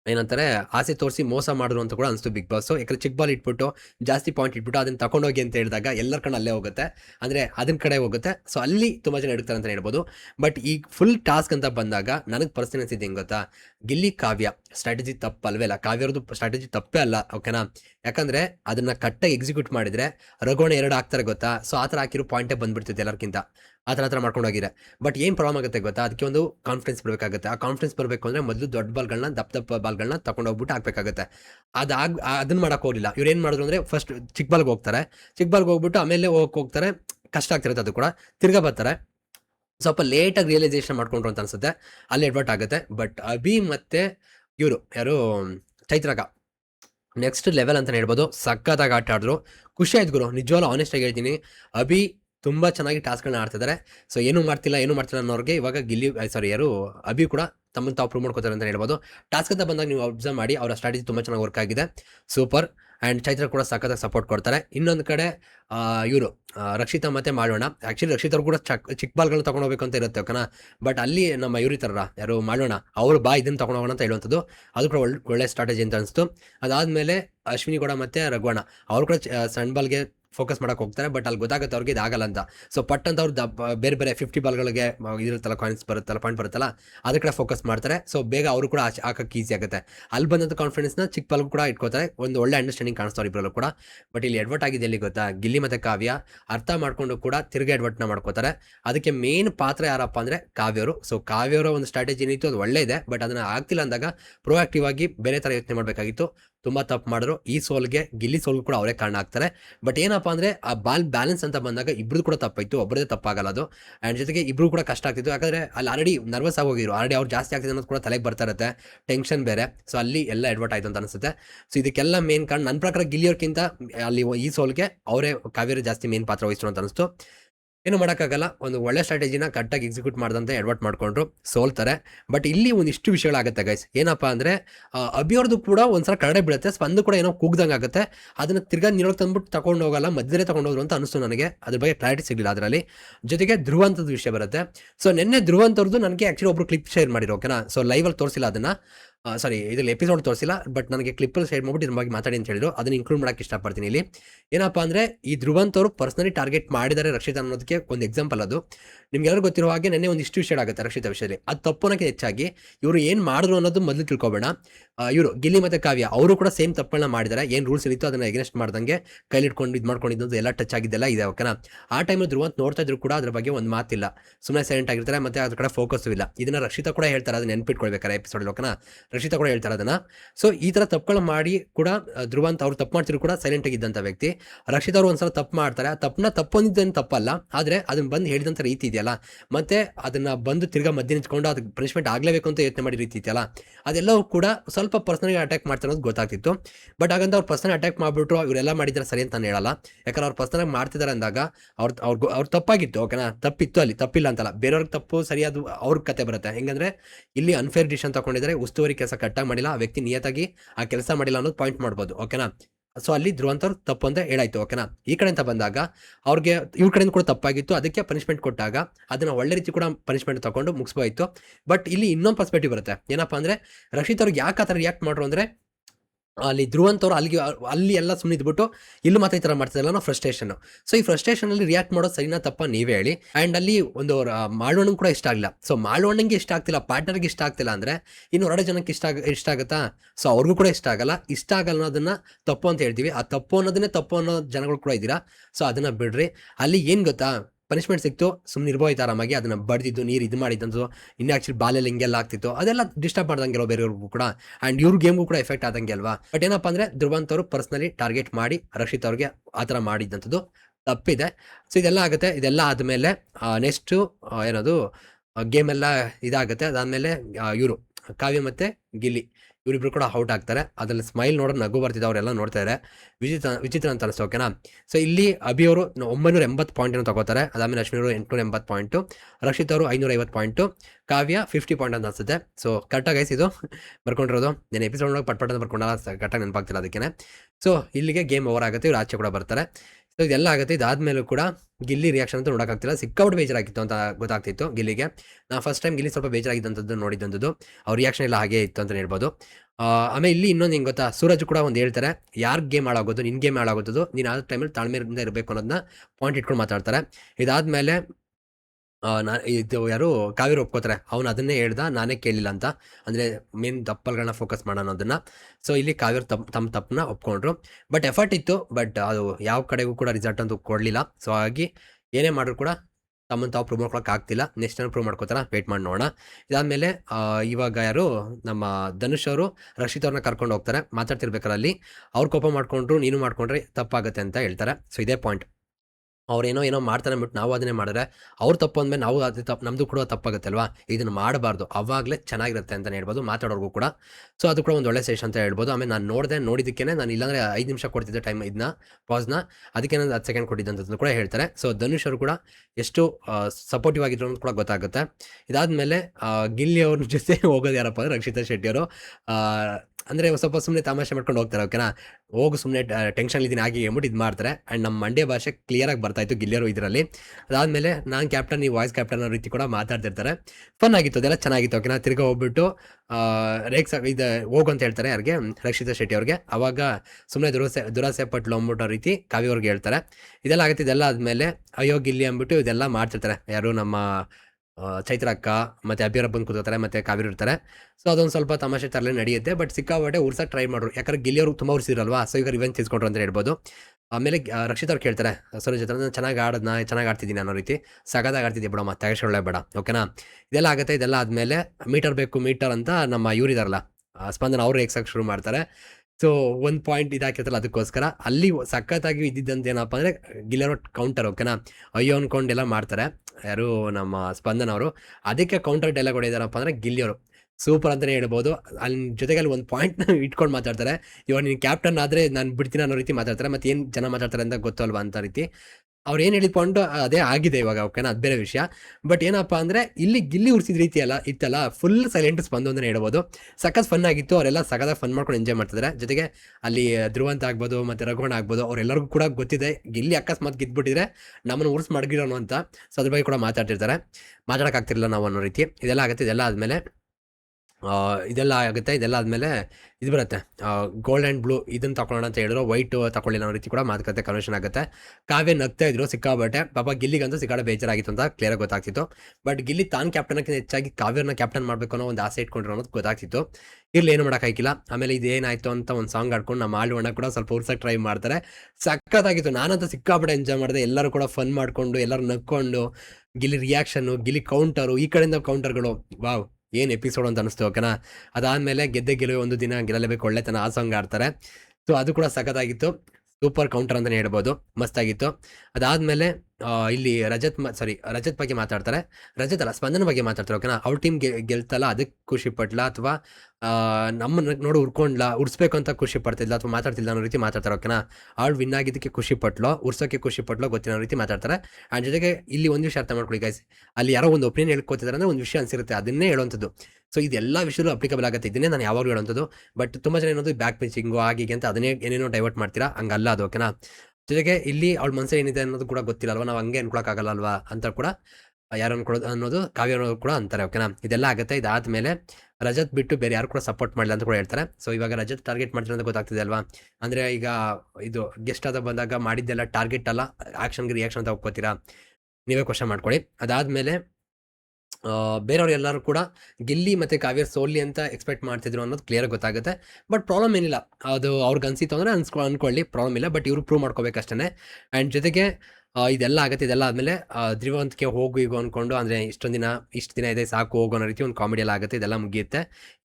ಏನಂತಾರೆ, ಆಸೆ ತೋರಿಸಿ ಮೋಸ ಮಾಡಿದ್ರು ಅಂತ ಕೂಡ ಅನಿಸ್ತು ಬಿಗ್ ಬಾಸ್ ಯಾಕಂದ್ರೆ ಚಿಕ್ಕ ಬಾಲ್ ಇಟ್ಬಿಟ್ಟು, ಜಾಸ್ತಿ ಪಾಯಿಂಟ್ ಇಟ್ಬಿಟ್ಟು ಅದನ್ನು ತಗೊಂಡೋಗಿ ಅಂತ ಹೇಳಿದಾಗ ಎಲ್ಲರ ಕಣ ಅಲ್ಲೇ ಹೋಗುತ್ತೆ. ಅಂದರೆ ಅದನ್ನ ಕಡೆ ಹೋಗುತ್ತೆ. ಸೊ ಅಲ್ಲಿ ತುಂಬ ಜನ ಇಡ್ತಾರೆ ಅಂತ ಹೇಳ್ಬೋದು. ಬಟ್ ಈ ಫುಲ್ ಟಾಸ್ಕ್ ಅಂತ ಬಂದಾಗ, ನನಗೆ ಪರ್ಸನ್ ಅನಿಸಿದ್ದು ಹೆಂಗೆ ಗೊತ್ತಾ? ಗಿಲ್ಲಿ ಕಾವ್ಯ ಸ್ಟ್ರಾಟಜಿ ತಪ್ಪಲ್ವೇ ಅಲ್ಲ? ಕಾವ್ಯರದು ಸ್ಟ್ರಾಟಜಿ ತಪ್ಪೇ ಅಲ್ಲ ಓಕೆನಾ ಯಾಕಂದ್ರೆ ಅದನ್ನ ಕಟ್ಟಾಗಿ ಎಕ್ಸಿಕ್ಯೂಟ್ ಮಾಡಿದ್ರೆ ರಘೋಣ ಎರಡು ಆಗ್ತಾರೆ ಗೊತ್ತಾ? ಸೊ ಆ ಥರ ಹಾಕಿರೋ ಪಾಯಿಂಟೇ ಬಂದ್ಬಿಡ್ತಿತ್ತು ಎಲ್ಲರಿಗಿಂತ ಆ ಥರ ಆ ಥರ ಮಾಡ್ಕೊಂಡು ಬಟ್ ಏನು ಪ್ರಾಬ್ಲಮ್ ಆಗುತ್ತೆ ಗೊತ್ತಾ? ಅದಕ್ಕೆ ಒಂದು ಕಾನ್ಫಿಡೆನ್ಸ್ ಬರಬೇಕಾಗುತ್ತೆ. ಆ ಕಾನ್ಫಿಡೆನ್ಸ್ ಬರಬೇಕು ಅಂದರೆ ಮೊದಲು ದೊಡ್ಡ ಬಾಲ್ಗಳನ್ನ ದಪ್ಪ ದಪ್ಪ ಬಾಲ್ಗಳನ್ನ ತಗೊಂಡು ಹೋಗ್ಬಿಟ್ಟು ಹಾಕ್ಬೇಕಾಗುತ್ತೆ. ಆಗ ಅದನ್ನ ಮಾಡೋಕೆ ಹೋಗಿಲ್ಲ ಇವ್ರು ಏನು ಮಾಡಿದ್ರು ಅಂದರೆ ಫಸ್ಟ್ ಚಿಕ್ಕ ಬಾಲ್ಗೆ ಹೋಗ್ತಾರೆ. ಚಿಕ್ಕ ಬಾಲ್ಗೆ ಹೋಗ್ಬಿಟ್ಟು ಆಮೇಲೆ ಹೋಗಿ ಹೋಗ್ತಾರೆ. ಕಷ್ಟ ಆಗ್ತಿರುತ್ತೆ ಅದು ಕೂಡ. ತಿರ್ಗಾ ಬರ್ತಾರೆ. ಸ್ವಲ್ಪ ಲೇಟಾಗಿ ರಿಯಲೈಸೇಷನ್ ಮಾಡ್ಕೊಂಡ್ರು ಅಂತ ಅನ್ಸುತ್ತೆ. ಅಲ್ಲಿ ಎಡ್ವರ್ಟ್ ಆಗುತ್ತೆ. ಬಟ್ ಅಭಿ ಮತ್ತೆ ಇವರು, ಯಾರು? ಚೈತ್ರಕ ನೆಕ್ಸ್ಟ್ ಲೆವೆಲ್ ಅಂತ ಹೇಳ್ಬೋದು. ಸಕ್ಕತ್ತಾಗಿ ಆಟ ಆಡಿದ್ರು. ಖುಷಿ ಆಯ್ತು ಗುರು. ನಿಜವಾಗ್ಲೂ ಆನೆಸ್ಟ್ ಆಗಿ ಹೇಳ್ತೀನಿ. ಅಭಿ ತುಂಬ ಚೆನ್ನಾಗಿ ಟಾಸ್ಕ್ಗಳನ್ನ ಆಡ್ತಿದ್ದಾರೆ ಸೊ ಏನು ಮಾಡ್ತಿಲ್ಲ ಏನು ಮಾಡ್ತಿಲ್ಲ ಅನ್ನೋರಿಗೆ ಇವಾಗ ಗಿಲ್ಲಿ ಸಾರಿ ಯಾರು? ಅಭಿ ಕೂಡ ತಮ್ಮನ್ನು ತಾವು ಪ್ರೂವ್ ಮಾಡ್ಕೋತಾರೆ ಅಂತ ಹೇಳ್ಬೋದು. ಟಾಸ್ಕ್ ಅಂತ ಬಂದಾಗ ನೀವು ಅಬ್ಸರ್ವ್ ಮಾಡಿ, ಅವರ ಸ್ಟ್ರಾಟಜಿ ತುಂಬ ಚೆನ್ನಾಗಿ ವರ್ಕ್ ಆಗಿದೆ. ಸೂಪರ್ ಆ್ಯಂಡ್ ಚೈತ್ರ ಕೂಡ ಸಖತ್ತಾಗಿ ಸಪೋರ್ಟ್ ಕೊಡ್ತಾರೆ. ಇನ್ನೊಂದು ಕಡೆ ಇವರು ರಕ್ಷಿತಾ ಮತ್ತೆ ಮಾಡೋಣ ಆ್ಯಕ್ಚುಲಿ ರಕ್ಷಿತರು ಕೂಡ ಚಕ್ ಚಿಕ್ಕ ಬಾಲ್ಗಳನ್ನ ತೊಗೊಂಡು ಅಂತ ಇರುತ್ತೆ ಓಕೆನಾ? ಬಟ್ ಅಲ್ಲಿ ನಮ್ಮ ಇವರಿತಾರ ಯಾರು ಮಾಡೋಣ ಅವರು ಬಾ ಇದನ್ನು ತಗೊಂಡು ಹೋಗೋಣ ಅಂತ ಹೇಳುವಂಥದ್ದು. ಅದು ಕೂಡ ಒಳ್ಳೆ ಒಳ್ಳೆ ಸ್ಟ್ರಾಟಜಿ ಅಂತ ಅನಿಸ್ತು. ಅದಾದಮೇಲೆ ಅಶ್ವಿನಿ ಕೂಡ ಮತ್ತು ರಘುವಣ ಅವರು ಕೂಡ ಸಣ್ಣ ಬಾಲ್ಗೆ ಫೋಕಸ್ ಮಾಡಕ್ಕೆ ಹೋಗ್ತಾರೆ ಬಟ್ ಅಲ್ಲಿ ಗೊತ್ತಾಗುತ್ತೆ ಅವ್ರಿಗೆ ಇದಾಗಲ್ಲ ಅಂತ. ಸೊ ಪಟ್ ಅಂತ ಅವ್ರು ಬೇರೆ ಬೇರೆ ಫಿಫ್ಟಿ ಬಾಲ್ಗಳಿಗೆ ಇರುತ್ತಲ್ಲ ಕಾಯಿನ್ಸ್ ಬರುತ್ತಲ್ಲ ಪಾಯಿಂಟ್ ಬರುತ್ತಲ್ಲ, ಅದ್ರ ಕಡೆ ಫೋಕಸ್ ಮಾಡ್ತಾರೆ. ಸೊ ಬೇಗ ಅವರು ಕೂಡ ಹಾಕಕ್ಕೆ ಈಸಿ ಆಗುತ್ತೆ. ಅಲ್ಲಿ ಬಂದಂಥ ಕಾನ್ಫಿಡೆನ್ಸ್ನ ಚಿಕ್ಕ ಬಾಲ್ಗೂ ಕೂಡ ಇಟ್ಕೋತಾರೆ. ಒಂದು ಒಳ್ಳೆ ಅಂಡರ್ಸ್ಟ್ಯಾಂಡಿಂಗ್ ಕಾಣಿಸ್ತಾರೆ ಇಬ್ಬರಲ್ಲೂ ಕೂಡ. ಬಟ್ ಇಲ್ಲಿ ಎಡ್ವರ್ಟ್ ಆಗಿದೆ ಎಲ್ಲಿ ಗೊತ್ತಾ? ಗಿಲ್ಲಿ ಮತ್ತೆ ಕಾವ್ಯ, ಅರ್ಥ ಮಾಡಿಕೊಂಡು ಕೂಡ ತಿರ್ಗಿ ಎಡ್ವರ್ಟ್ನ ಮಾಡ್ಕೋತಾರೆ. ಅದಕ್ಕೆ ಮೇನ್ ಪಾತ್ರ ಯಾರಪ್ಪ ಅಂದ್ರೆ ಕಾವ್ಯವರು. ಸೊ ಕಾವ್ಯವರ ಒಂದು ಸ್ಟ್ರಾಟಜಿ ಏನಿತ್ತು, ಅದು ಒಳ್ಳೆ ಇದೆ ಬಟ್ ಅದನ್ನ ಆಗ್ತಿಲ್ಲ ಅಂದಾಗ ಪ್ರೊಆಕ್ಟಿವ್ ಆಗಿ ಬೇರೆ ತರ ಯೋಚನೆ ಮಾಡಬೇಕಾಗಿತ್ತು. ತುಂಬಾ ತಪ್ಪು ಮಾಡಿದ್ರು. ಈ ಸೋಲ್ಗೆ, ಗಿಲ್ಲಿ ಸೋಲ್ ಕೂಡ ಅವರೇ ಕಾರಣ ಆಗ್ತಾರೆ. ಬಟ್ ಏನಪ್ಪಾ ಅಂದ್ರೆ, ಆ ಬಾಲ್ ಬ್ಯಾಲೆನ್ಸ್ ಅಂತ ಬಂದಾಗ ಇಬ್ರು ಕೂಡ ತಪ್ಪಾಯಿತು ಒಬ್ಬರದೇ ತಪ್ಪಾಗಲ್ಲ ಅದು. ಅಂಡ್ ಜೊತೆಗೆ ಇಬ್ರು ಕೂಡ ಕಷ್ಟ ಆಗ್ತಿತ್ತು. ಯಾಕಂದ್ರೆ ಅಲ್ಲಿ ಆಲ್ರೆಡಿ ನರ್ವಸ್ ಆಗೋಗಿರು ಆಲ್ರೆಡಿ ಅವ್ರು ಜಾಸ್ತಿ ಆಗ್ತಿದೆ ಅನ್ನೋದು ಕೂಡ ತಲೆಗೆ ಬರ್ತಾ ಇರುತ್ತೆ. ಟೆನ್ಷನ್ ಬೇರೆ. ಸೊ ಅಲ್ಲಿ ಎಲ್ಲ ಎಡ್ವರ್ಟ್ ಆಯಿತು ಅಂತ ಅನಿಸುತ್ತೆ. ಸೊ ಇದಕ್ಕೆಲ್ಲ ಮೇನ್ ಕಾರಣ ನನ್ನ ಪ್ರಕಾರ ಗಿಲಿಯೋರ್ಕಿಂತ ಅಲ್ಲಿ ಈ ಸೋಲ್ಗೆ ಅವರೇ ಕಾವೇರಿ ಜಾಸ್ತಿ ಮೇನ್ ಪಾತ್ರ ವಹಿಸ್ರು ಅಂತ ಅನಿಸ್ತು. ಏನು ಮಾಡೋಕ್ಕಾಗಲ್ಲ, ಒಂದು ಒಳ್ಳೆ ಸ್ಟ್ರಾಟಜಿನ ಕರೆಕ್ಟಾಗಿ ಎಕ್ಸಿಕ್ಯೂಟ್ ಮಾಡ್ದಂತ ಎಡ್ವರ್ಟ್ ಮಾಡಿಕೊಂಡ್ರು, ಸೋಲ್ತಾರೆ. ಬಟ್ ಇಲ್ಲಿ ಒಂದಿಷ್ಟು ವಿಷಯಗಳಾಗುತ್ತೆ ಗೈಸ್ ಏನಪ್ಪ ಅಂದರೆ ಅಭಿಯವ್ರದ್ದು ಕೂಡ ಒಂದ್ಸಲ ಕರಡೆ ಬೀಳುತ್ತೆ, ಸ್ಪಂದು ಕೂಡ ಏನೋ ಕೂಗ್ದಂಗೆ ಆಗುತ್ತೆ. ಅದನ್ನು ತಿರ್ಗಾ ನೀರೊಳಗೆ ತಂದ್ಬಿಟ್ಟು ತಗೊಂಡು ಹೋಗಲ್ಲ, ಮಧ್ಯದಲ್ಲೇ ತಗೊಂಡು ಹೋದ್ರು ಅಂತ ಅನಿಸ್ತು ನನಗೆ. ಅದ್ರ ಬಗ್ಗೆ ಕ್ಲಾರಿಟಿ ಸಿಗಲಿಲ್ಲ ಅದರಲ್ಲಿ. ಜೊತೆಗೆ ಧ್ರುವಂತದ ವಿಷಯ ಬರುತ್ತೆ. ಸೊ ನಿನ್ನೆ ಧ್ರುವಂತವ್ರದ್ದು ನನಗೆ ಆ್ಯಕ್ಚುಲಿ ಒಬ್ರು ಕ್ಲಿಪ್ ಶೇರ್ ಮಾಡಿರೋ ಓಕೆನಾ ಸೊ ಲೈವಲ್ಲಿ ತೋರಿಸಿಲ್ಲ ಅದನ್ನ. ಸಾರಿ ಇದ್ರಲ್ಲಿ ಎಪಿಸೋಡ್ ತೋರಿಸಿಲ್ಲ ಬಟ್ ನನಗೆ ಕ್ಲಿಪ್ಪಲ್ಲಿ ಸೈಡ್ ಮಾಡ್ಬಿಟ್ಟು ಇದ್ರ ಬಗ್ಗೆ ಮಾತಾಡಿ ಅಂತ ಹೇಳಿದ್ರು. ಅದನ್ನ ಇನ್ಕ್ಲೂಡ್ ಮಾಡಕ್ಕೆ ಇಷ್ಟಪಡ್ತೀನಿ ಇಲ್ಲಿ. ಏನಪ್ಪಾ ಅಂದರೆ, ಈ ಧ್ರುವಂತ್ ಅವರು ಪರ್ಸನಲಿ ಟಾರ್ಗೆಟ್ ಮಾಡಿದ್ದಾರೆ ರಕ್ಷಿತ ಅನ್ನೋದಕ್ಕೆ ಒಂದು ಎಕ್ಸಾಂಪಲ್ ಅದು. ನಿಮ್ಗೆಲ್ಲರೂ ಗೊತ್ತಿರೋ ಹಾಗೆ ನೆನ್ನೆ ಒಂದು ಇಷ್ಟು ವಿಷಯ ಆಗುತ್ತೆ ರಕ್ಷಿತ ವಿಷಯದಲ್ಲಿ. ಅದು ತಪ್ಪು ಅನ್ನೋಕ್ಕೆ ಹೆಚ್ಚಾಗಿ ಇವರು ಏನು ಮಾಡಿದ್ರು ಅನ್ನೋದು ಮೊದಲು ತಿಳ್ಕೊಬೇಡ. ಇವರು ಗಿಲ್ಲಿ ಮತ್ತು ಕಾವ್ಯ, ಅವರು ಕೂಡ ಸೇಮ್ ತಪ್ಪುಗಳನ್ನ ಮಾಡಿದ್ದಾರೆ ಏನು ರೂಲ್ಸ್ ಇತ್ತು ಅದನ್ನ ಎಗ್ನೆಸ್ಟ್ ಮಾಡ್ದಂಗೆ ಕೈಲಿಟ್ಕೊಂಡು ಇದು ಮಾಡ್ಕೊಂಡಿದ್ದು ಎಲ್ಲ ಟಚ್ ಆಗಿದ್ದೆಲ್ಲ ಇದೆ, ಓಕೆನಾ? ಆ ಟೈಮಲ್ಲಿ ಧ್ರುವಂತ ನೋಡ್ತಾ ಇದ್ರು ಕೂಡ ಅದ್ರ ಬಗ್ಗೆ ಒಂದು ಮಾತಿಲ್ಲ. ಸುಮ್ಮನೆ ಸೈಲೆಂಟ್ ಆಗಿರ್ತಾರೆ, ಮತ್ತೆ ಅದ್ರ ಕಡೆ ಫೋಕಸ್ ಇಲ್ಲ. ಇದನ್ನ ರಕ್ಷಿತ ಕೂಡ ಹೇಳ್ತಾರೆ ಅದನ್ನ ನೆನ್ಪಿಟ್ಕೊಳ್ಬೇಕಾರೆ ಎಪಿಸೋಡ್ ಓಕೆನಾ? ರಕ್ಷಿತಾ ಕೂಡ ಹೇಳ್ತಾರೆ ಅದನ್ನು. ಸೊ ಈ ಥರ ತಪ್ಪುಗಳು ಮಾಡಿ ಕೂಡ ಧ್ರುವಂತ ಅವ್ರು ತಪ್ಪು ಮಾಡ್ತಿದ್ರು ಕೂಡ ಸೈಲೆಂಟ್ ಆಗಿದ್ದಂಥ ವ್ಯಕ್ತಿ. ರಕ್ಷಿತ ಅವರು ಒಂದ್ಸಲ ತಪ್ಪು ಮಾಡ್ತಾರೆ. ಆ ತಪ್ಪನ್ನ ತಪ್ಪು ಅಂದಿದ್ದೇನು ತಪ್ಪಲ್ಲ, ಆದರೆ ಅದನ್ನ ಬಂದು ಹೇಳಿದಂಥ ರೀತಿ ಇದೆಯಲ್ಲ. ಮತ್ತೆ ಅದನ್ನು ಬಂದು ತಿರ್ಗಾ ಮಧ್ಯ ನಿಂತ್ಕೊಂಡು ಅದಕ್ಕೆ ಪನಿಷ್ಮೆಂಟ್ ಆಗಲೇಬೇಕು ಅಂತ ಯೋಚನೆ ಮಾಡಿ ರೀತಿ ಇದೆಯಲ್ಲ. ಅದೆಲ್ಲವೂ ಕೂಡ ಸ್ವಲ್ಪ ಪರ್ಸನಲ್ ಅಟ್ಯಾಕ್ ಮಾಡ್ತಾರೆ ಅನ್ನೋದು ಗೊತ್ತಾಗ್ತಿತ್ತು. ಬಟ್ ಹಾಗಂತ ಅವ್ರು ಪರ್ಸನಲ್ ಅಟ್ಯಾಕ್ ಮಾಡಿಬಿಟ್ರು, ಇವರೆಲ್ಲ ಮಾಡಿದ್ರೆ ಸರಿ ಅಂತ ಹೇಳಲ್ಲ. ಯಾಕಂದ್ರೆ ಅವ್ರು ಪರ್ಸನಲ್ ಮಾಡ್ತಿದ್ದಾರೆ ಅಂದಾಗ ಅವ್ರ ಅವ್ರ ಅವ್ರು ತಪ್ಪಾಗಿತ್ತು ಓಕೆನಾ ತಪ್ಪಿತ್ತು ಅಲ್ಲಿ, ತಪ್ಪಿಲ್ಲ ಅಂತಲ್ಲ. ಬೇರೆಯವ್ರಿಗೆ ತಪ್ಪು, ಸರಿಯಾದ ಅವ್ರಿಗೆ ಅವ್ರ ಕತೆ ಬರುತ್ತೆ. ಹೆಂಗಂದ್ರೆ, ಇಲ್ಲಿ ಅನ್ಫೇರ್ ಡಿಶನ್ ತಗೊಂಡಿದ್ದಾರೆ, ಉಸ್ತುವಾರಿ ಕೆಲಸ ಕಟ್ಟಾಗಿ ಮಾಡಿಲ್ಲ, ಆ ವ್ಯಕ್ತಿ ನಿಯತಾಗಿ ಆ ಕೆಲಸ ಮಾಡಿಲ್ಲ ಅನ್ನೋದು ಪಾಯಿಂಟ್ ಮಾಡ್ಬೋದು ಓಕೆನಾ ಸೊ ಅಲ್ಲಿ ಧ್ರುವಂತವ್ರು ತಪ್ಪು ಅಂತ ಹೇಳಾಯ್ತು ಓಕೆನಾ ಈ ಕಡೆ ಅಂತ ಬಂದಾಗ ಅವ್ರಿಗೆ ಇವ್ರ ಕಡೆಯಿಂದ ಕೂಡ ತಪ್ಪಾಗಿತ್ತು, ಅದಕ್ಕೆ ಪನಿಷ್ಮೆಂಟ್ ಕೊಟ್ಟಾಗ ಅದನ್ನ ಒಳ್ಳೆ ರೀತಿ ಕೂಡ ಪನಿಷ್ಮೆಂಟ್ ತಗೊಂಡು ಮುಗಿಸ್ಬೋಯ್ತು. ಬಟ್ ಇಲ್ಲಿ ಇನ್ನೊಂದು ಪರ್ಸ್ಪೆಕ್ಟಿವ್ ಬರುತ್ತೆ, ಏನಪ್ಪಾ ಅಂದ್ರೆ ರಕ್ಷಿತ್ ಅವ್ರಿಗೆ ಯಾಕೆ ಆ ಥರ ರಿಯಾಕ್ಟ್ ಮಾಡ್ರು ಅಂದ್ರೆ ಅಲ್ಲಿ ಧ್ರುವಂತವ್ರು ಅಲ್ಲಿಗೆ, ಅಲ್ಲಿ ಎಲ್ಲ ಸುಮ್ಮನೆ ಇದ್ಬಿಟ್ಟು ಇಲ್ಲಿ ಮತ್ತೆ ಈ ಥರ ಮಾಡ್ತಿದ್ದಲ್ಲ ಅನ್ನೋ ಫ್ರಸ್ಟ್ರೇಷನ್ ಸೊ ಈ ಫ್ರಸ್ಟ್ರೇಷನ್ ಅಲ್ಲಿ ರಿಯಾಕ್ಟ್ ಮಾಡೋ ಸರಿನಾ ತಪ್ಪ ನೀವೇ ಹೇಳಿ. ಅಂಡ್ ಅಲ್ಲಿ ಒಂದು ಮಾಡೋಣ ಕೂಡ ಇಷ್ಟ ಆಗಿಲ್ಲ ಸೊ ಮಾಡೋಣಂಗೆ ಇಷ್ಟ ಆಗ್ತಿಲ್ಲ ಪಾರ್ಟ್ನರ್ಗೆ ಇಷ್ಟ ಆಗ್ತಿಲ್ಲ ಅಂದ್ರೆ ಇನ್ನು ಹೊರಡೆ ಜನಕ್ಕೆ ಇಷ್ಟ ಆಗ, ಇಷ್ಟ ಆಗುತ್ತಾ? ಸೊ ಅವ್ರಿಗೂ ಕೂಡ ಇಷ್ಟ ಆಗಲ್ಲ. ಇಷ್ಟ ಆಗಲ್ಲ ಅನ್ನೋದನ್ನ ತಪ್ಪು ಅಂತ ಹೇಳ್ತೀವಿ. ಆ ತಪ್ಪು ಅನ್ನೋದನ್ನೇ ತಪ್ಪು ಅನ್ನೋ ಜನಗಳು ಕೂಡ ಇದ್ದೀರಾ? ಸೊ ಅದನ್ನ ಬಿಡ್ರಿ. ಅಲ್ಲಿ ಏನು ಗೊತ್ತಾ? ಪನಿಷ್ಮೆಂಟ್ ಸಿಕ್ತು ಸುಮ್ಮನೆ ಇರ್ಬೋಯ್ತು ಆರಾಮಾಗಿ, ಅದನ್ನು ಬಡ್ದಿದ್ದು, ನೀರು ಇದು ಮಾಡಿದ್ದು ಇನ್ನು ಆ್ಯಕ್ಚುಲಿ ಬಾಲಲ್ಲಿ ಹಿಂಗೆಲ್ಲ ಆಗ್ತಿತ್ತು. ಅದೆಲ್ಲ ಡಿಸ್ಟರ್ಬ್ ಮಾಡ್ದಂಗೆ ಬೇರೆಯವ್ರಿಗೂ ಕೂಡ. ಆ್ಯಂಡ್ ಇವ್ರ ಗೇಮ್ಗೂ ಕೂಡ ಎಫೆಕ್ಟ್ ಆದಂಗೆ ಅಲ್ವಾ ಬಟ್ ಏನಪ್ಪ ಅಂದರೆ, ಧ್ರುವಂತ್ ಅವರು ಪರ್ಸನಲಿ ಟಾರ್ಗೆಟ್ ಮಾಡಿ, ರಕ್ಷಿತ್ ಅವ್ರಿಗೆ ಆ ಥರ ಮಾಡಿದ್ದಂಥದ್ದು ತಪ್ಪಿದೆ. ಸೊ ಇದೆಲ್ಲ ಆಗುತ್ತೆ. ಇದೆಲ್ಲ ಆದಮೇಲೆ ನೆಕ್ಸ್ಟು ಏನದು ಗೇಮೆಲ್ಲ ಇದಾಗುತ್ತೆ. ಅದಾದಮೇಲೆ ಇವರು, ಕಾವ್ಯ ಮತ್ತೆ ಗಿಲ್ಲಿ. ಇವರಿಬ್ರು ಕೂಡ ಔಟ್ ಆಗ್ತಾರೆ. ಅದ್ರಲ್ಲಿ ಸ್ಮೈಲ್ ನೋಡೋದು ನಗು ಬರ್ತಿದೆ, ಅವರೆಲ್ಲ ನೋಡ್ತಾ ಇದ್ದಾರೆ ವಿಚಿತ್ರ ವಿಚಿತ್ರ ಅಂತ ಅನಿಸ್ತು ಓಕೆನಾ ಸೊ ಇಲ್ಲಿ ಅಭಿ ಅವರು ಒಂಬೈನೂರ ಎಂಬತ್ತು ಪಾಯಿಂಟನ್ನು ತಗೋತಾರೆ. ಅದಾದಮೇಲೆ ಲಕ್ಷ್ಮಿ ಅವರು ಎಂಟುನೂರ ಎಂಬತ್ತು ಪಾಯಿಂಟು ರಕ್ಷಿತ್ ಅವರು ಐನೂರ ಐವತ್ತು ಪಾಯಿಂಟು ಕಾವ್ಯ ಫಿಫ್ಟಿ ಪಾಯಿಂಟ್ ಅಂತ ಅನ್ಸುತ್ತೆ. ಸೊ ಕರೆಕ್ಟಾಗಿ ಐಸ್ ಇದು ಬರ್ಕೊಂಡಿರೋದು. ನಾನು ಎಪಿಸೋಡ್ ಪಟ್ ಪಟ್ ಅಂತ ಬರ್ಕೊಂಡಲ್ಲ ಕರೆಕ್ಟಾಗಿ ನೆನಪಾಗ್ತಿಲ್ಲ ಅದಕ್ಕೆ ಸೊ ಇಲ್ಲಿಗೆ ಗೇಮ್ ಓವರ್ ಆಗುತ್ತೆ. ಇವ್ರು ಆಚೆ ಕೂಡ ಬರ್ತಾರೆ. ಸೊ ಇದೆಲ್ಲ ಆಗುತ್ತೆ. ಇದಾದ್ಮೇಲೂ ಕೂಡ ಗಿಲ್ಲಿ ರಿಯಾಕ್ಷನ್ ಅಂತ ನೋಡೋಕ್ಕಾಗ್ತಿಲ್ಲ ಸಿಕ್ಕಾಬಿಟ್ಟು ಬೇಜಾರಾಗಿತ್ತು ಅಂತ ಗೊತ್ತಾಗ್ತಿತ್ತು ಗಿಲ್ಲಿಗೆ. ನಾ ಫಸ್ಟ್ ಟೈಮ್ ಗಿಲ್ಲಿ ಸ್ವಲ್ಪ ಬೇಜಾರಾಗಿದ್ದಂಥದ್ದು ನೋಡಿದ್ದಂಥದ್ದು. ಅವ್ರ ರಿಯಾಕ್ಷನ್ ಎಲ್ಲ ಹಾಗೇ ಇತ್ತು ಅಂತ ಹೇಳ್ಬೋದು. ಆಮೇಲೆ ಇಲ್ಲಿ ಇನ್ನೊಂದು ಹೆಂಗೆ ಗೊತ್ತಾ? ಸೂರಜ್ ಕೂಡ ಒಂದು ಹೇಳ್ತಾರೆ, ಯಾರು ಗೇಮ್ ಹಾಳಾಗೋದು? ನಿನ್ ಗೇಮ್ ಹಾಳಾಗೋದು? ನೀನು ಆದ ಟೈಮಲ್ಲಿ ತಾಳ್ಮೆಯಿಂದ ಇರಬೇಕು ಅನ್ನೋದನ್ನ ಪಾಯಿಂಟ್ ಇಟ್ಕೊಂಡು ಮಾತಾಡ್ತಾರೆ. ಇದಾದ್ಮೇಲೆ ಆ, ನಾ ಇದು ಯಾರು ಕಾವೇರಿ ಒಪ್ಕೋತಾರೆ. ಅವ್ನು ಅದನ್ನೇ ಹೇಳ್ದ ನಾನೇ ಕೇಳಿಲ್ಲ ಅಂತ. ಅಂದರೆ ಮೇನ್ ತಪ್ಪಲ್ಗಳನ್ನ ಫೋಕಸ್ ಮಾಡೋಣ ಅದನ್ನು. ಸೊ ಇಲ್ಲಿ ಕಾವೇರಿ ತಪ್ಪು ತಮ್ಮ ತಪ್ಪನ್ನ ಒಪ್ಕೊಂಡ್ರು. ಬಟ್ ಎಫರ್ಟ್ ಇತ್ತು ಬಟ್ ಅದು ಯಾವ ಕಡೆಗೂ ಕೂಡ ರಿಸಲ್ಟ್ ಅಂತೂ ಕೊಡಲಿಲ್ಲ. ಸೊ ಹಾಗಾಗಿ ಏನೇ ಮಾಡಿದ್ರು ಕೂಡ ತಮ್ಮನ್ನು ತಾವು ಪ್ರೂವ್ ಮಾಡ್ಕೊಳಕ್ಕೆ ಆಗ್ತಿಲ್ಲ. ನೆಕ್ಸ್ಟ್ ಟೈಮ್ ಪ್ರೂವ್ ಮಾಡ್ಕೋತಾರ ವೇಟ್ ಮಾಡಿ ನೋಡೋಣ. ಇದಾದಮೇಲೆ ಇವಾಗ ಯಾರು ನಮ್ಮ ಧನುಷ್ ಅವರು ರಕ್ಷಿತ್ ಅವ್ರನ್ನ ಕರ್ಕೊಂಡು ಹೋಗ್ತಾರೆ. ಮಾತಾಡ್ತಿರ್ಬೇಕಾರೆ ಅಲ್ಲಿ. ಅವ್ರು ಕೋಪ ಮಾಡಿಕೊಂಡ್ರು ನೀನು ಮಾಡಿಕೊಂಡ್ರೆ ತಪ್ಪಾಗುತ್ತೆ ಅಂತ ಹೇಳ್ತಾರೆ. ಸೊ ಇದೇ ಪಾಯಿಂಟ್ ಅವ್ರೇನೋ ಏನೋ ಮಾಡ್ತಾನೆ ಬಿಟ್ಟು ನಾವು ಅದನ್ನೇ ಮಾಡಿದ್ರೆ ಅವ್ರು ತಪ್ಪು ಅಂದಮೇಲೆ ನಾವು ಅದೇ ತಪ್ಪು ನಮ್ಮದು ಕೂಡ ತಪ್ಪಾಗುತ್ತೆ ಅಲ್ವಾ ಇದನ್ನು ಮಾಡಬಾರ್ದು, ಅವಾಗಲೇ ಚೆನ್ನಾಗಿರುತ್ತೆ ಅಂತಲೇ ಹೇಳ್ಬೋದು, ಮಾತಾಡೋರ್ಗೂ ಕೂಡ. ಸೊ ಅದು ಕೂಡ ಒಂದು ಒಳ್ಳೆ ಸೆಷನ್ ಅಂತ ಹೇಳ್ಬೋದು. ಆಮೇಲೆ ನಾನು ನೋಡಿದೆ ನೋಡಿದ್ದಕ್ಕೆ ನಾನು ಇಲ್ಲಾಂದರೆ ಐದು ನಿಮಿಷ ಕೊಡ್ತಿದ್ದೆ ಟೈಮ್ ಇದನ್ನ ಪಾಸ್ನ ಅದಕ್ಕೆ ನಾನು ಹತ್ತು ಸೆಕೆಂಡ್ ಕೊಟ್ಟಿದ್ದಂಥದ್ದು ಕೂಡ ಹೇಳ್ತಾರೆ. ಸೊ ಧನುಷ್ ಅವರು ಕೂಡ ಎಷ್ಟು ಸಪೋರ್ಟಿವ್ ಆಗಿದ್ರು ಅಂತ ಕೂಡ ಗೊತ್ತಾಗುತ್ತೆ. ಇದಾದಮೇಲೆ ಗಿಲ್ಲಿ ಅವ್ರ ಜೊತೆ ಹೋಗೋದು ಯಾರಪ್ಪ ಅಂದರೆ ರಕ್ಷಿತಾ ಶೆಟ್ಟಿ ಅವರು. ಅಂದರೆ ಸ್ವಲ್ಪ ಸುಮ್ಮನೆ ತಮಾಷೆ ಮಾಡ್ಕೊಂಡು ಹೋಗ್ತಾರೆ ಓಕೆನಾ ಹೋಗು ಸುಮ್ಮನೆ ಟೆನ್ಷನ್ ಇದ್ದೀನಿ ಆಗಿ ಹೇಳ್ಬಿಟ್ಟು ಇದು ಮಾಡ್ತಾರೆ. ಆ್ಯಂಡ್ ನಮ್ಮ ಮಂಡ್ಯ ಭಾಷೆ ಕ್ಲಿಯರಾಗಿ ಬರ್ತಾಯಿತ್ತು ಗಿಲ್ಲಿಯರು ಇದರಲ್ಲಿ. ಅದಾದಮೇಲೆ ನಾನು ಕ್ಯಾಪ್ಟನ್ ಈ ವಾಯ್ಸ್ ಕ್ಯಾಪ್ಟನ್ ಅನ್ನೋ ರೀತಿ ಕೂಡ ಮಾತಾಡ್ತಿರ್ತಾರೆ. ಫನ್ ಆಗಿತ್ತು, ಅದೆಲ್ಲ ಚೆನ್ನಾಗಿತ್ತು ಓಕೆನಾ ತಿರ್ಗಾ ಹೋಗ್ಬಿಟ್ಟು ರೇಕ್ಸ್ ಇದು, ಹೋಗು ಅಂತ ಹೇಳ್ತಾರೆ ಯಾರಿಗೆ? ರಕ್ಷಿತಾ ಶೆಟ್ಟಿ ಅವ್ರಿಗೆ. ಅವಾಗ ಸುಮ್ಮನೆ ದುರಾಸೆ ದುರಾಸೆ ಪಟ್ಲು ಅಂದ್ಬಿಟ್ಟೋ ರೀತಿ ಕಾವ್ಯ ಅವ್ರಿಗೆ ಹೇಳ್ತಾರೆ. ಇದೆಲ್ಲ ಆಗುತ್ತೆ, ಇದೆಲ್ಲ ಆದಮೇಲೆ, ಅಯ್ಯೋ ಗಿಲ್ಲಿ ಅಂದ್ಬಿಟ್ಟು ಇದೆಲ್ಲ ಮಾಡ್ತಿರ್ತಾರೆ ಯಾರು? ನಮ್ಮ ಚೈತ್ರ ಅಕ್ಕ ಮತ್ತು ಅಭಿಯರಬ್ಬನ್ ಕೂತ್ಕೋತಾರೆ ಮತ್ತು ಕಾವೇರಿ ಇರ್ತಾರೆ. ಸೊ ಅದೊಂದು ಸ್ವಲ್ಪ ತಮಾಷೆ ತರಲೆ ನಡೆಯುತ್ತೆ ಬಟ್ ಸಿಕ್ಕಾಪಟ್ಟೆ ಉರ್ಸಕ್ಕೆ ಟ್ರೈ ಮಾಡ್ರು. ಯಾಕಂದ್ರೆ ಗಿಲಿಯವರು ತುಂಬ ಉರ್ಸಿರಲ್ವಾ ಸೊ ಈಗ ರಿವೆಂಜ್ ತೀಸ್ಕೊಂಡ್ರು ಅಂತ ಹೇಳ್ಬೋದು. ಆಮೇಲೆ ರಕ್ಷಿತ್ ಅವ್ರು ಕೇಳ್ತಾರೆ ಸರ್ ಜೊತೆ ನಾನು ಚೆನ್ನಾಗಿ ಆಡೋದ್ನ? ಚೆನ್ನಾಗಿ ಆಡ್ತಿದ್ದೀನಿ ಅನ್ನೋ ರೀತಿ? ಸಗದಾಗ ಆಡ್ತಿದ್ದೆ ಬಿಡಮ್ಮ ತೆಗೆಸ್ಕೊಳ್ಳೇ ಬೇಡ ಓಕೆನಾ? ಇದೆಲ್ಲ ಆಗುತ್ತೆ ಇದೆಲ್ಲ ಆದಮೇಲೆ ಮೀಟರ್ ಬೇಕು ಮೀಟರ್ ಅಂತ ನಮ್ಮ ಇವ್ರು ಇದಾರಲ್ಲ ಆ, ಸ್ಪಂದನ ಅವರು ಎಕ್ಸಾಕ್ ಶುರು ಮಾಡ್ತಾರೆ? ಸೊ ಒಂದು ಪಾಯಿಂಟ್ ಇದಾಕಿರ್ತಲ್ಲ ಅದಕ್ಕೋಸ್ಕರ. ಅಲ್ಲಿ ಸಖತ್ತಾಗಿ ಇದ್ದಿದ್ದಂತ ಏನಪ್ಪ ಅಂದರೆ ಗಿಲ್ಲರೋ ಕೌಂಟರ್ ಓಕೆನಾ ಅಯ್ಯೋ ಅನ್ಕೊಂಡೆಲ್ಲ ಮಾಡ್ತಾರೆ. ಯಾರು ನಮ್ಮ ಸ್ಪಂದನ ಅವರು. ಅದಕ್ಕೆ ಕೌಂಟರ್ ಡೈಲಾಗ್ ಹೊಡೆದಾರಪ್ಪ ಅಂದರೆ ಗಿಲ್ಲಿಯವರು ಸೂಪರ್ ಅಂತಲೇ ಹೇಳ್ಬೋದು. ಅಲ್ಲಿ ಜೊತೆಗೆ ಅಲ್ಲಿ ಒಂದು ಪಾಯಿಂಟ್ನ ಇಟ್ಕೊಂಡು ಮಾತಾಡ್ತಾರೆ. ಇವಾಗ ನೀನು ಕ್ಯಾಪ್ಟನ್ ಆದರೆ ನಾನು ಬಿಡ್ತೀನಿ ಅನ್ನೋ ರೀತಿ ಮಾತಾಡ್ತಾರೆ. ಮತ್ತು ಏನು ಜನ ಮಾತಾಡ್ತಾರೆ ಅಂತ ಗೊತ್ತಲ್ವಾ ಅಂತ ರೀತಿ. ಅವ್ರು ಏನು ಪಾಯಿಂಟ್ ಅದೇ ಆಗಿದೆ ಇವಾಗ, ಓಕೆನಾ? ಅದು ಬೇರೆ ವಿಷಯ. ಬಟ್ ಏನಪ್ಪ ಅಂದರೆ, ಇಲ್ಲಿ ಗಿಲ್ಲಿ ಉರ್ಸಿದ ರೀತಿ ಅಲ್ಲ, ಇತ್ತಲ್ಲ ಫುಲ್ ಸೈಲೆಂಟ್ ಸ್ಪಂದು ಅಂತಲೇ ಹೇಳ್ಬೋದು. ಸಖತ್ ಫನ್ ಆಗಿತ್ತು, ಅವರೆಲ್ಲ ಸಖತ್ ಫನ್ ಮಾಡ್ಕೊಂಡು ಎಂಜಾಯ್ ಮಾಡ್ತಿದ್ದಾರೆ ಜೊತೆಗೆ ಅಲ್ಲಿ ಧ್ರುವಂತ ಆಗ್ಬೋದು, ಮತ್ತು ರಘುವಣ ಆಗ್ಬೋದು, ಅವರೆಲ್ಲರಿಗೂ ಕೂಡ ಗೊತ್ತಿದೆ. ಗಿಲ್ಲಿ ಅಕಸ್ಮಾತ್ ಗಿದ್ಬಿಟ್ಟಿದ್ರೆ ನಮ್ಮನ್ನು ಉರ್ಸ್ ಮಡಗಿರೋನು ಅಂತ. ಸೊ ಅದ್ರ ಬಗ್ಗೆ ಕೂಡ ಮಾತಾಡ್ತಿರ್ತಾರೆ. ಮಾತಾಡೋಕ್ಕಾಗ್ತಿರಲಿಲ್ಲ ನಾವು ಅನ್ನೋ ರೀತಿ. ಇದೆಲ್ಲ ಆಗುತ್ತೆ, ಇದೆಲ್ಲ ಆದಮೇಲೆ ಇದೆಲ್ಲ ಆಗುತ್ತೆ. ಇದೆಲ್ಲ ಆದಮೇಲೆ ಇದು ಬರುತ್ತೆ. ಗೋಲ್ಡ್ ಆ್ಯಂಡ್ ಬ್ಲೂ ಇದನ್ನು ತಗೊಳ್ಳೋಣ ಅಂತ ಹೇಳಿದ್ರು. ವೈಟ್ ತಗೊಳ್ಳಿ ಅನ್ನೋ ರೀತಿ ಕೂಡ ಮಾತುಕತೆ ಕನ್ವರ್ಷನ್ ಆಗುತ್ತೆ. ಕಾವ್ಯ ನಗ್ತಾ ಇದ್ರು ಸಿಕ್ಕಾಬಟ್ಟೆ ಪಾಪ ಗಿಲ್ಲಿಗಂತೂ ಸಿಕ್ಕಾಡ ಬೇಜಾರಾಗಿತ್ತು ಅಂತ ಕ್ಲಿಯರಾಗಿ ಗೊತ್ತಾಗ್ತಿತ್ತು. ಬಟ್ ಗಿಲ್ಲಿ ತಾನು ಕ್ಯಾಪ್ಟನ್ಕಿಂತ ಹೆಚ್ಚಾಗಿ ಕಾವ್ಯನ ಕ್ಯಾಪ್ಟನ್ ಮಾಡಬೇಕು ಅನ್ನೋ ಒಂದು ಆಸೆ ಇಟ್ಕೊಂಡ್ರು ಅನ್ನೋದು ಗೊತ್ತಾಗ್ತಿತ್ತು. ಇರ್ಲಿ, ಏನು ಮಾಡೋಕ್ಕಾಗಿಲ್ಲ ಆಮೇಲೆ ಇದೇನಾಯಿತು ಅಂತ ಒಂದು ಸಾಂಗ್ ಆಡ್ಕೊಂಡು ನಮ್ಮ ಆಳ್ವಣ್ಣ ಕೂಡ ಸ್ವಲ್ಪ ಉರ್ಸಕ್ಕೆ ಟ್ರೈ ಮಾಡ್ತಾರೆ. ಸಖತ್ತಾಗಿತ್ತು. ನಾನಂತೂ ಸಿಕ್ಕಾಪಟ್ಟೆ ಎಂಜಾಯ್ ಮಾಡಿದೆ. ಎಲ್ಲರೂ ಕೂಡ ಫನ್ ಮಾಡಿಕೊಂಡು, ಎಲ್ಲರೂ ನಕ್ಕೊಂಡು ಗಿಲ್ಲಿ ರಿಯಾಕ್ಷನ್ನು ಗಿಲ್ಲಿ ಕೌಂಟರು ಈ ಕಡೆಯಿಂದ ಕೌಂಟರ್ಗಳು ವಾವ್ ಏನು ಎಪಿಸೋಡ್ ಅಂತ ಅನಿಸ್ತು ಓಕೆನಾ? ಅದಾದಮೇಲೆ ಗೆದ್ದೆ ಗೆಲುವೆ ಒಂದು ದಿನ ಗೆಲ್ಲಲೇಬೇಕು, ಒಳ್ಳೆತನ ಆ ಸಾಂಗ್ ಆಡ್ತಾರೆ. ಸೊ ಅದು ಕೂಡ ಸಖತ್ತಾಗಿತ್ತು. ಸೂಪರ್ ಕೌಂಟರ್ ಅಂತಲೇ ಹೇಳ್ಬೋದು. ಮಸ್ತಾಗಿತ್ತು. ಅದಾದಮೇಲೆ ಇಲ್ಲಿ ರಜತ್ ಸಾರಿ ರಜತ್ ಬಗ್ಗೆ ಮಾತಾಡ್ತಾರೆ. ರಜತ್ ಅಲ್ಲ, ಸ್ಪಂದನ ಬಗ್ಗೆ ಮಾತಾಡ್ತಾರೆ ಓಕೆನಾ ಅವ್ರ ಟೀಮ್ ಗೆಲ್ತಲ್ಲ, ಅದಕ್ಕೆ ಖುಷಿ ಪಟ್ಲ? ಅಥವಾ ನಮ್ಮನ್ನ ನೋಡಿ ಉರ್ಕೊಂಡ್ಲ ಉರ್ಸ್ಬೇಕು ಅಂತ ಖುಷಿ ಪಡ್ತಿದ್ಲ? ಅಥವಾ ಮಾತಾಡ್ತಿಲ್ಲ ಅನ್ನೋ ರೀತಿ ಮಾತಾಡ್ತಾರೆ ಓಕೆನಾ ಅವ್ಳು ವಿನ್ ಆಗಿದ್ದಕ್ಕೆ ಖುಷಿ ಪಟ್ಲೋ? ಉರ್ಸೋಕ್ಕೆ ಖುಷಿ ಪಟ್ಲೋ? ಗೊತ್ತಿರೋ ರೀತಿ ಮಾತಾಡ್ತಾರೆ. ಆ್ಯಂಡ್ ಜೊತೆಗೆ ಇಲ್ಲಿ ಒಂದು ವಿಷಯ ಅರ್ಥ ಮಾಡ್ಕೊಳ್ಳಿ ಗೈಸ್ ಅಲ್ಲಿ ಯಾರೋ ಒಂದು ಒಪಿನಿಯನ್ ಹೇಳ್ಕೊತಿದ್ದಾರೆ ಅಂದ್ರೆ ಒಂದು ವಿಷಯ ಅನ್ಸಿರುತ್ತೆ, ಅದನ್ನೇ ಹೇಳುವಂಥದ್ದು ಸೊ ಇದೆಲ್ಲ ವಿಷಯಗಳು ಅಪ್ಲಿಕಬಲ್ ಆಗುತ್ತೆ. ಇದನ್ನೇ ನಾನು ಯಾವಾಗಲೂ ಹೇಳುವಂಥದ್ದು ಬಟ್ ತುಂಬ ಜನ ಏನೋದು ಬ್ಯಾಕ್ ಪಿಚಿಂಗು ಆಗಿಗೆ ಅಂತ ಅದನ್ನೇ ಏನೇನೋ ಡೈವರ್ಟ್ ಮಾಡ್ತೀರಾ? ಹಂಗಲ್ಲ ಅದು ಓಕೆನಾ ಜೊತೆಗೆ ಇಲ್ಲಿ ಅವಳ ಮನಸ್ಸಲ್ಲಿ ಏನಿದೆ ಅನ್ನೋದು ಕೂಡ ಗೊತ್ತಿಲ್ಲ ಅಲ್ವಾ ನಾವು ಹಂಗೆ ಅನ್ಕೊಳಕ್ಕಾಗಲ್ಲ ಅಲ್ವಾ ಅಂತ ಕೂಡ ಯಾರು ಅನ್ಕೊಳ್ಳೋದು ಅನ್ನೋದು ಕಾವ್ಯ ಕೂಡ ಅಂತಾರೆ ಓಕೆನಾ ಇದೆಲ್ಲ ಆಗುತ್ತೆ, ಇದಾದ್ಮೇಲೆ ರಜತ್ ಬಿಟ್ಟು ಬೇರೆ ಯಾರು ಕೂಡ ಸಪೋರ್ಟ್ ಮಾಡಿಲ್ಲ ಅಂತ ಕೂಡ ಹೇಳ್ತಾರೆ. ಸೊ ಇವಾಗ ರಜತ್ ಟಾರ್ಗೆಟ್ ಮಾಡ್ತಾರೆ ಅಂತ ಗೊತ್ತಾಗ್ತಿದೆ ಅಲ್ವಾ? ಅಂದರೆ ಈಗ ಇದು ಗೆಸ್ಟ್ ಆದ ಬಂದಾಗ ಮಾಡಿದ್ದೆಲ್ಲ ಟಾರ್ಗೆಟ್ ಅಲ್ಲ ಆಕ್ಷನ್ಗೆ ರಿಯಾಕ್ಷನ್ ಅಂತ ಒಪ್ಕೋತೀರಾ? ನೀವೇ ಕ್ವಶನ್ ಮಾಡ್ಕೊಳ್ಳಿ. ಅದಾದಮೇಲೆ ಬೇರೆಯವ್ರು ಎಲ್ಲರೂ ಕೂಡ ಗಿಲ್ಲಿ ಮತ್ತು ಕಾವ್ಯರ್ ಸೋಲಿ ಅಂತ ಎಕ್ಸ್ಪೆಕ್ಟ್ ಮಾಡ್ತಿದ್ರು ಅನ್ನೋದು ಕ್ಲಿಯರ್ ಗೊತ್ತಾಗುತ್ತೆ. ಬಟ್ ಪ್ರಾಬ್ಲಮ್ ಏನಿಲ್ಲ. ಅದು ಅವ್ರಿಗೆ ಅನ್ಸಿತ್ತು ಅಂದರೆ ಅನ್ಸ್ಕೊ ಅನ್ಕೊಳ್ಳಿ ಪ್ರಾಬ್ಲಮ್ ಇಲ್ಲ. ಬಟ್ ಇವರು ಪ್ರೂವ್ ಮಾಡ್ಕೋಬೇಕಷ್ಟೇ ಆ್ಯಂಡ್ ಜೊತೆಗೆ ಇದೆಲ್ಲ ಆಗುತ್ತೆ, ಇದೆಲ್ಲ ಆದಮೇಲೆ ಧ್ರುವಂತಿಕೆ ಹೋಗು ಈಗ ಅಂದ್ಕೊಂಡು ಅಂದರೆ ಇಷ್ಟೊಂದು ದಿನ, ಇಷ್ಟು ದಿನ ಇದೆ, ಸಾಕು, ಹೋಗೋ ಅನ್ನೋ ರೀತಿ ಒಂದು ಕಾಮಿಡಿ ಎಲ್ಲ ಆಗುತ್ತೆ, ಇದೆಲ್ಲ ಮುಗಿಯುತ್ತೆ.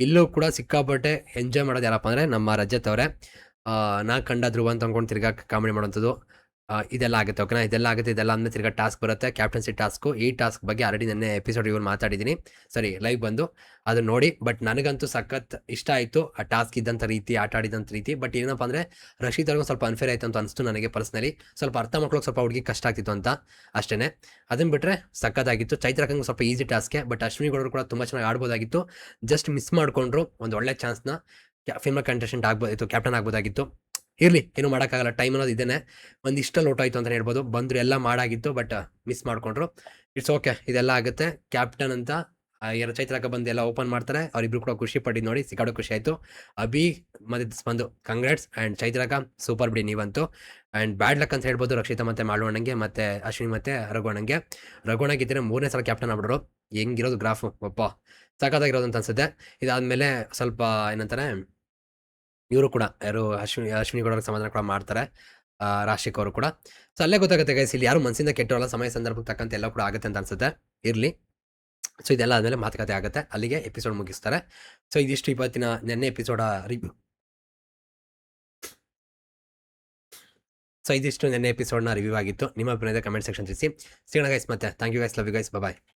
ಇಲ್ಲೂ ಕೂಡ ಸಿಕ್ಕಾಪಟ್ಟೆ ಎಂಜಾಯ್ ಮಾಡೋದು ಯಾರಪ್ಪ ಅಂದರೆ ನಮ್ಮ ರಜತ್ ಅವರೇ. ನಾ ಕಂಡ ಧ್ರುವ ಅಂತ ಅಂದ್ಕೊಂಡು ತಿರ್ಗಾಕೆ ಕಾಮಿಡಿ ಮಾಡೋಂಥದ್ದು. ಇದೆಲ್ಲ ಆಗುತ್ತೆ ಓಕೆನಾ ಇದೆಲ್ಲ ಆಗುತ್ತೆ, ಇದೆಲ್ಲ ಅಂದ್ರೆ ತಿರ್ಗಾ ಟಾಸ್ಕ್ ಬರುತ್ತೆ. ಕ್ಯಾಪ್ಟನ್ಸಿ ಟಾಸ್ಕು ಈ ಟಾಸ್ಕ್ ಬಗ್ಗೆ ಆಲ್ರೆಡಿ ನೆನ್ನೆ ಎಪಿಸೋಡ್ ಇವ್ರು ಮಾತಾಡಿದ್ದೀನಿ ಸರಿ ಲೈವ್ ಬಂದು ಅದನ್ನ ನೋಡಿ ಬಟ್ ನನಗಂತೂ ಸಖತ್ ಇಷ್ಟ ಆಯಿತು ಆ ಟಾಸ್ಕ್ ಇದ್ದಂಥ ರೀತಿ, ಆಟ ಆಡಿದಂಥ ರೀತಿ. ಬಟ್ ಏನಪ್ಪ ಅಂದರೆ, ರಶೀದ್ ಅವ್ರಿಗೂ ಸ್ವಲ್ಪ ಅನ್ಫೇರ್ ಆಯಿತು ಅಂತ ಅನಿಸ್ತು ನನಗೆ ಪರ್ಸ್ನಲಿ ಸ್ವಲ್ಪ ಅರ್ಥ ಮಾಡ್ಕೊಳ್ಳೋಕೆ ಸ್ವಲ್ಪ ಹುಡುಗಿ ಕಷ್ಟ ಆಗ್ತಿತ್ತು ಅಂತ ಅಷ್ಟೇ ಅದನ್ನ ಬಿಟ್ಟರೆ ಸಖತ್ತಾಗಿತ್ತು ಚೈತ್ರಕಂಗೆ ಸ್ವಲ್ಪ ಈಸಿ ಟಾಸ್ಕೆ ಬಟ್ ಅಶ್ವಿನಿ ಗೌಡರು ಕೂಡ ತುಂಬ ಚೆನ್ನಾಗಿ ಆಡ್ಬೋದಾಗಿತ್ತು. ಜಸ್ಟ್ ಮಿಸ್ ಮಾಡಿಕೊಂಡ್ರು, ಒಂದು ಒಳ್ಳೆ ಚಾನ್ಸ್ನ ಫಿಲ್ಮ್ ಕಂಟೆಸ್ಟೆಂಟ್ ಆಗ್ಬೋದಿತ್ತು ಕ್ಯಾಪ್ಟನ್ ಆಗ್ಬೋದಾಗಿತ್ತು. ಇರಲಿ, ಏನು ಮಾಡೋಕ್ಕಾಗಲ್ಲ ಟೈಮ್ ಅನ್ನೋದು ಇದೇನೆ ಒಂದಿಷ್ಟ ಲೋಟ್ ಆಯಿತು ಅಂತಲೇ ಹೇಳ್ಬೋದು. ಬಂದರು ಎಲ್ಲ ಮಾಡಾಗಿತ್ತು ಬಟ್ ಮಿಸ್ ಮಾಡಿಕೊಂಡ್ರು. ಇಟ್ಸ್ ಓಕೆ ಇದೆಲ್ಲ ಆಗುತ್ತೆ. ಕ್ಯಾಪ್ಟನ್ ಅಂತ ಎರ ಎರಡು ಚೈತ್ರಕ ಬಂದು ಎಲ್ಲ ಓಪನ್ ಮಾಡ್ತಾರೆ. ಅವರಿಬ್ರು ಕೂಡ ಖುಷಿ ಪಟ್ಟಿದ್ದು ನೋಡಿ, ಸಿಕ್ಕಾಡೋ ಖುಷಿ ಆಯಿತು. ಅಭಿ, ಮತ್ತೆ ಬಂದು ಕಂಗ್ರಾಟ್ಸ್ ಆ್ಯಂಡ್ ಚೈತ್ರಕ ಸೂಪರ್ ಬಿಡಿ ನೀವಂತು. ಆ್ಯಂಡ್ ಬ್ಯಾಡ್ ಲಕ್ ಅಂತ ಹೇಳ್ಬೋದು, ರಕ್ಷಿತಾ ಮತ್ತೆ ಮಾಡೋಣಂಗೆ ಮತ್ತು ಅಶ್ವಿನಿ ಮತ್ತು ರಘುವಣ್ಣಂಗೆ ರಘುವಣ್ಣಗಿದ್ದರೆ ಮೂರನೇ ಸಲ ಕ್ಯಾಪ್ಟನ್ ಆಗ್ಬಿಡೋರು ಹೆಂಗಿರೋದು ಗ್ರಾಫು ಒಪ್ಪ ಸಖತ್ತಾಗಿರೋದು ಅಂತ ಅನ್ಸುತ್ತೆ. ಇದಾದಮೇಲೆ ಸ್ವಲ್ಪ, ಏನಂತಾರೆ ಇವರು ಕೂಡ, ಯಾರು ಅಶ್ವಿನಿ ಅಶ್ವಿನಿ ಗೌಡರ ಸಮಾಧಾನ ಕೂಡ ಮಾಡ್ತಾರೆ ರಾಶಿಕ್ ಅವರು ಕೂಡ. ಸೊ ಅಲ್ಲೇ ಗೊತ್ತಾಗುತ್ತೆ ಗೈಸ್ ಇಲ್ಲಿ ಯಾರು ಮನಸ್ಸಿಂದ ಕೆಟ್ಟವಲ್ಲ ಸಮಯ ಸಂದರ್ಭಕ್ಕೆ ತಕ್ಕಂತೆ ಎಲ್ಲ ಕೂಡ ಆಗುತ್ತೆ ಅಂತ ಅನ್ಸುತ್ತೆ. ಇರಲಿ. ಸೊ ಇದೆಲ್ಲ ಆದಮೇಲೆ ಮಾತುಕತೆ ಆಗುತ್ತೆ. ಅಲ್ಲಿಗೆ ಎಪಿಸೋಡ್ ಮುಗಿಸ್ತಾರೆ. ಸೊ ಇದಿಷ್ಟು ಇವತ್ತಿನ ನೆನ್ನೆ ಎಪಿಸೋಡ ರಿವ್ಯೂ ಸೊ ಇದಿಷ್ಟು ನೆನ್ನೆ ಎಪಿಸೋಡ್ನ ರಿವ್ಯೂ ಆಗಿತ್ತು. ನಿಮ್ಮ ಅಭಿಪ್ರಾಯದ ಕಮೆಂಟ್ ಸೆಕ್ಷನ್ ತಿಳಿಸಿ. ಸಿಗೋಣ ಗೈಸ್ ಮತ್ತೆ. Thank you guys love you guys bye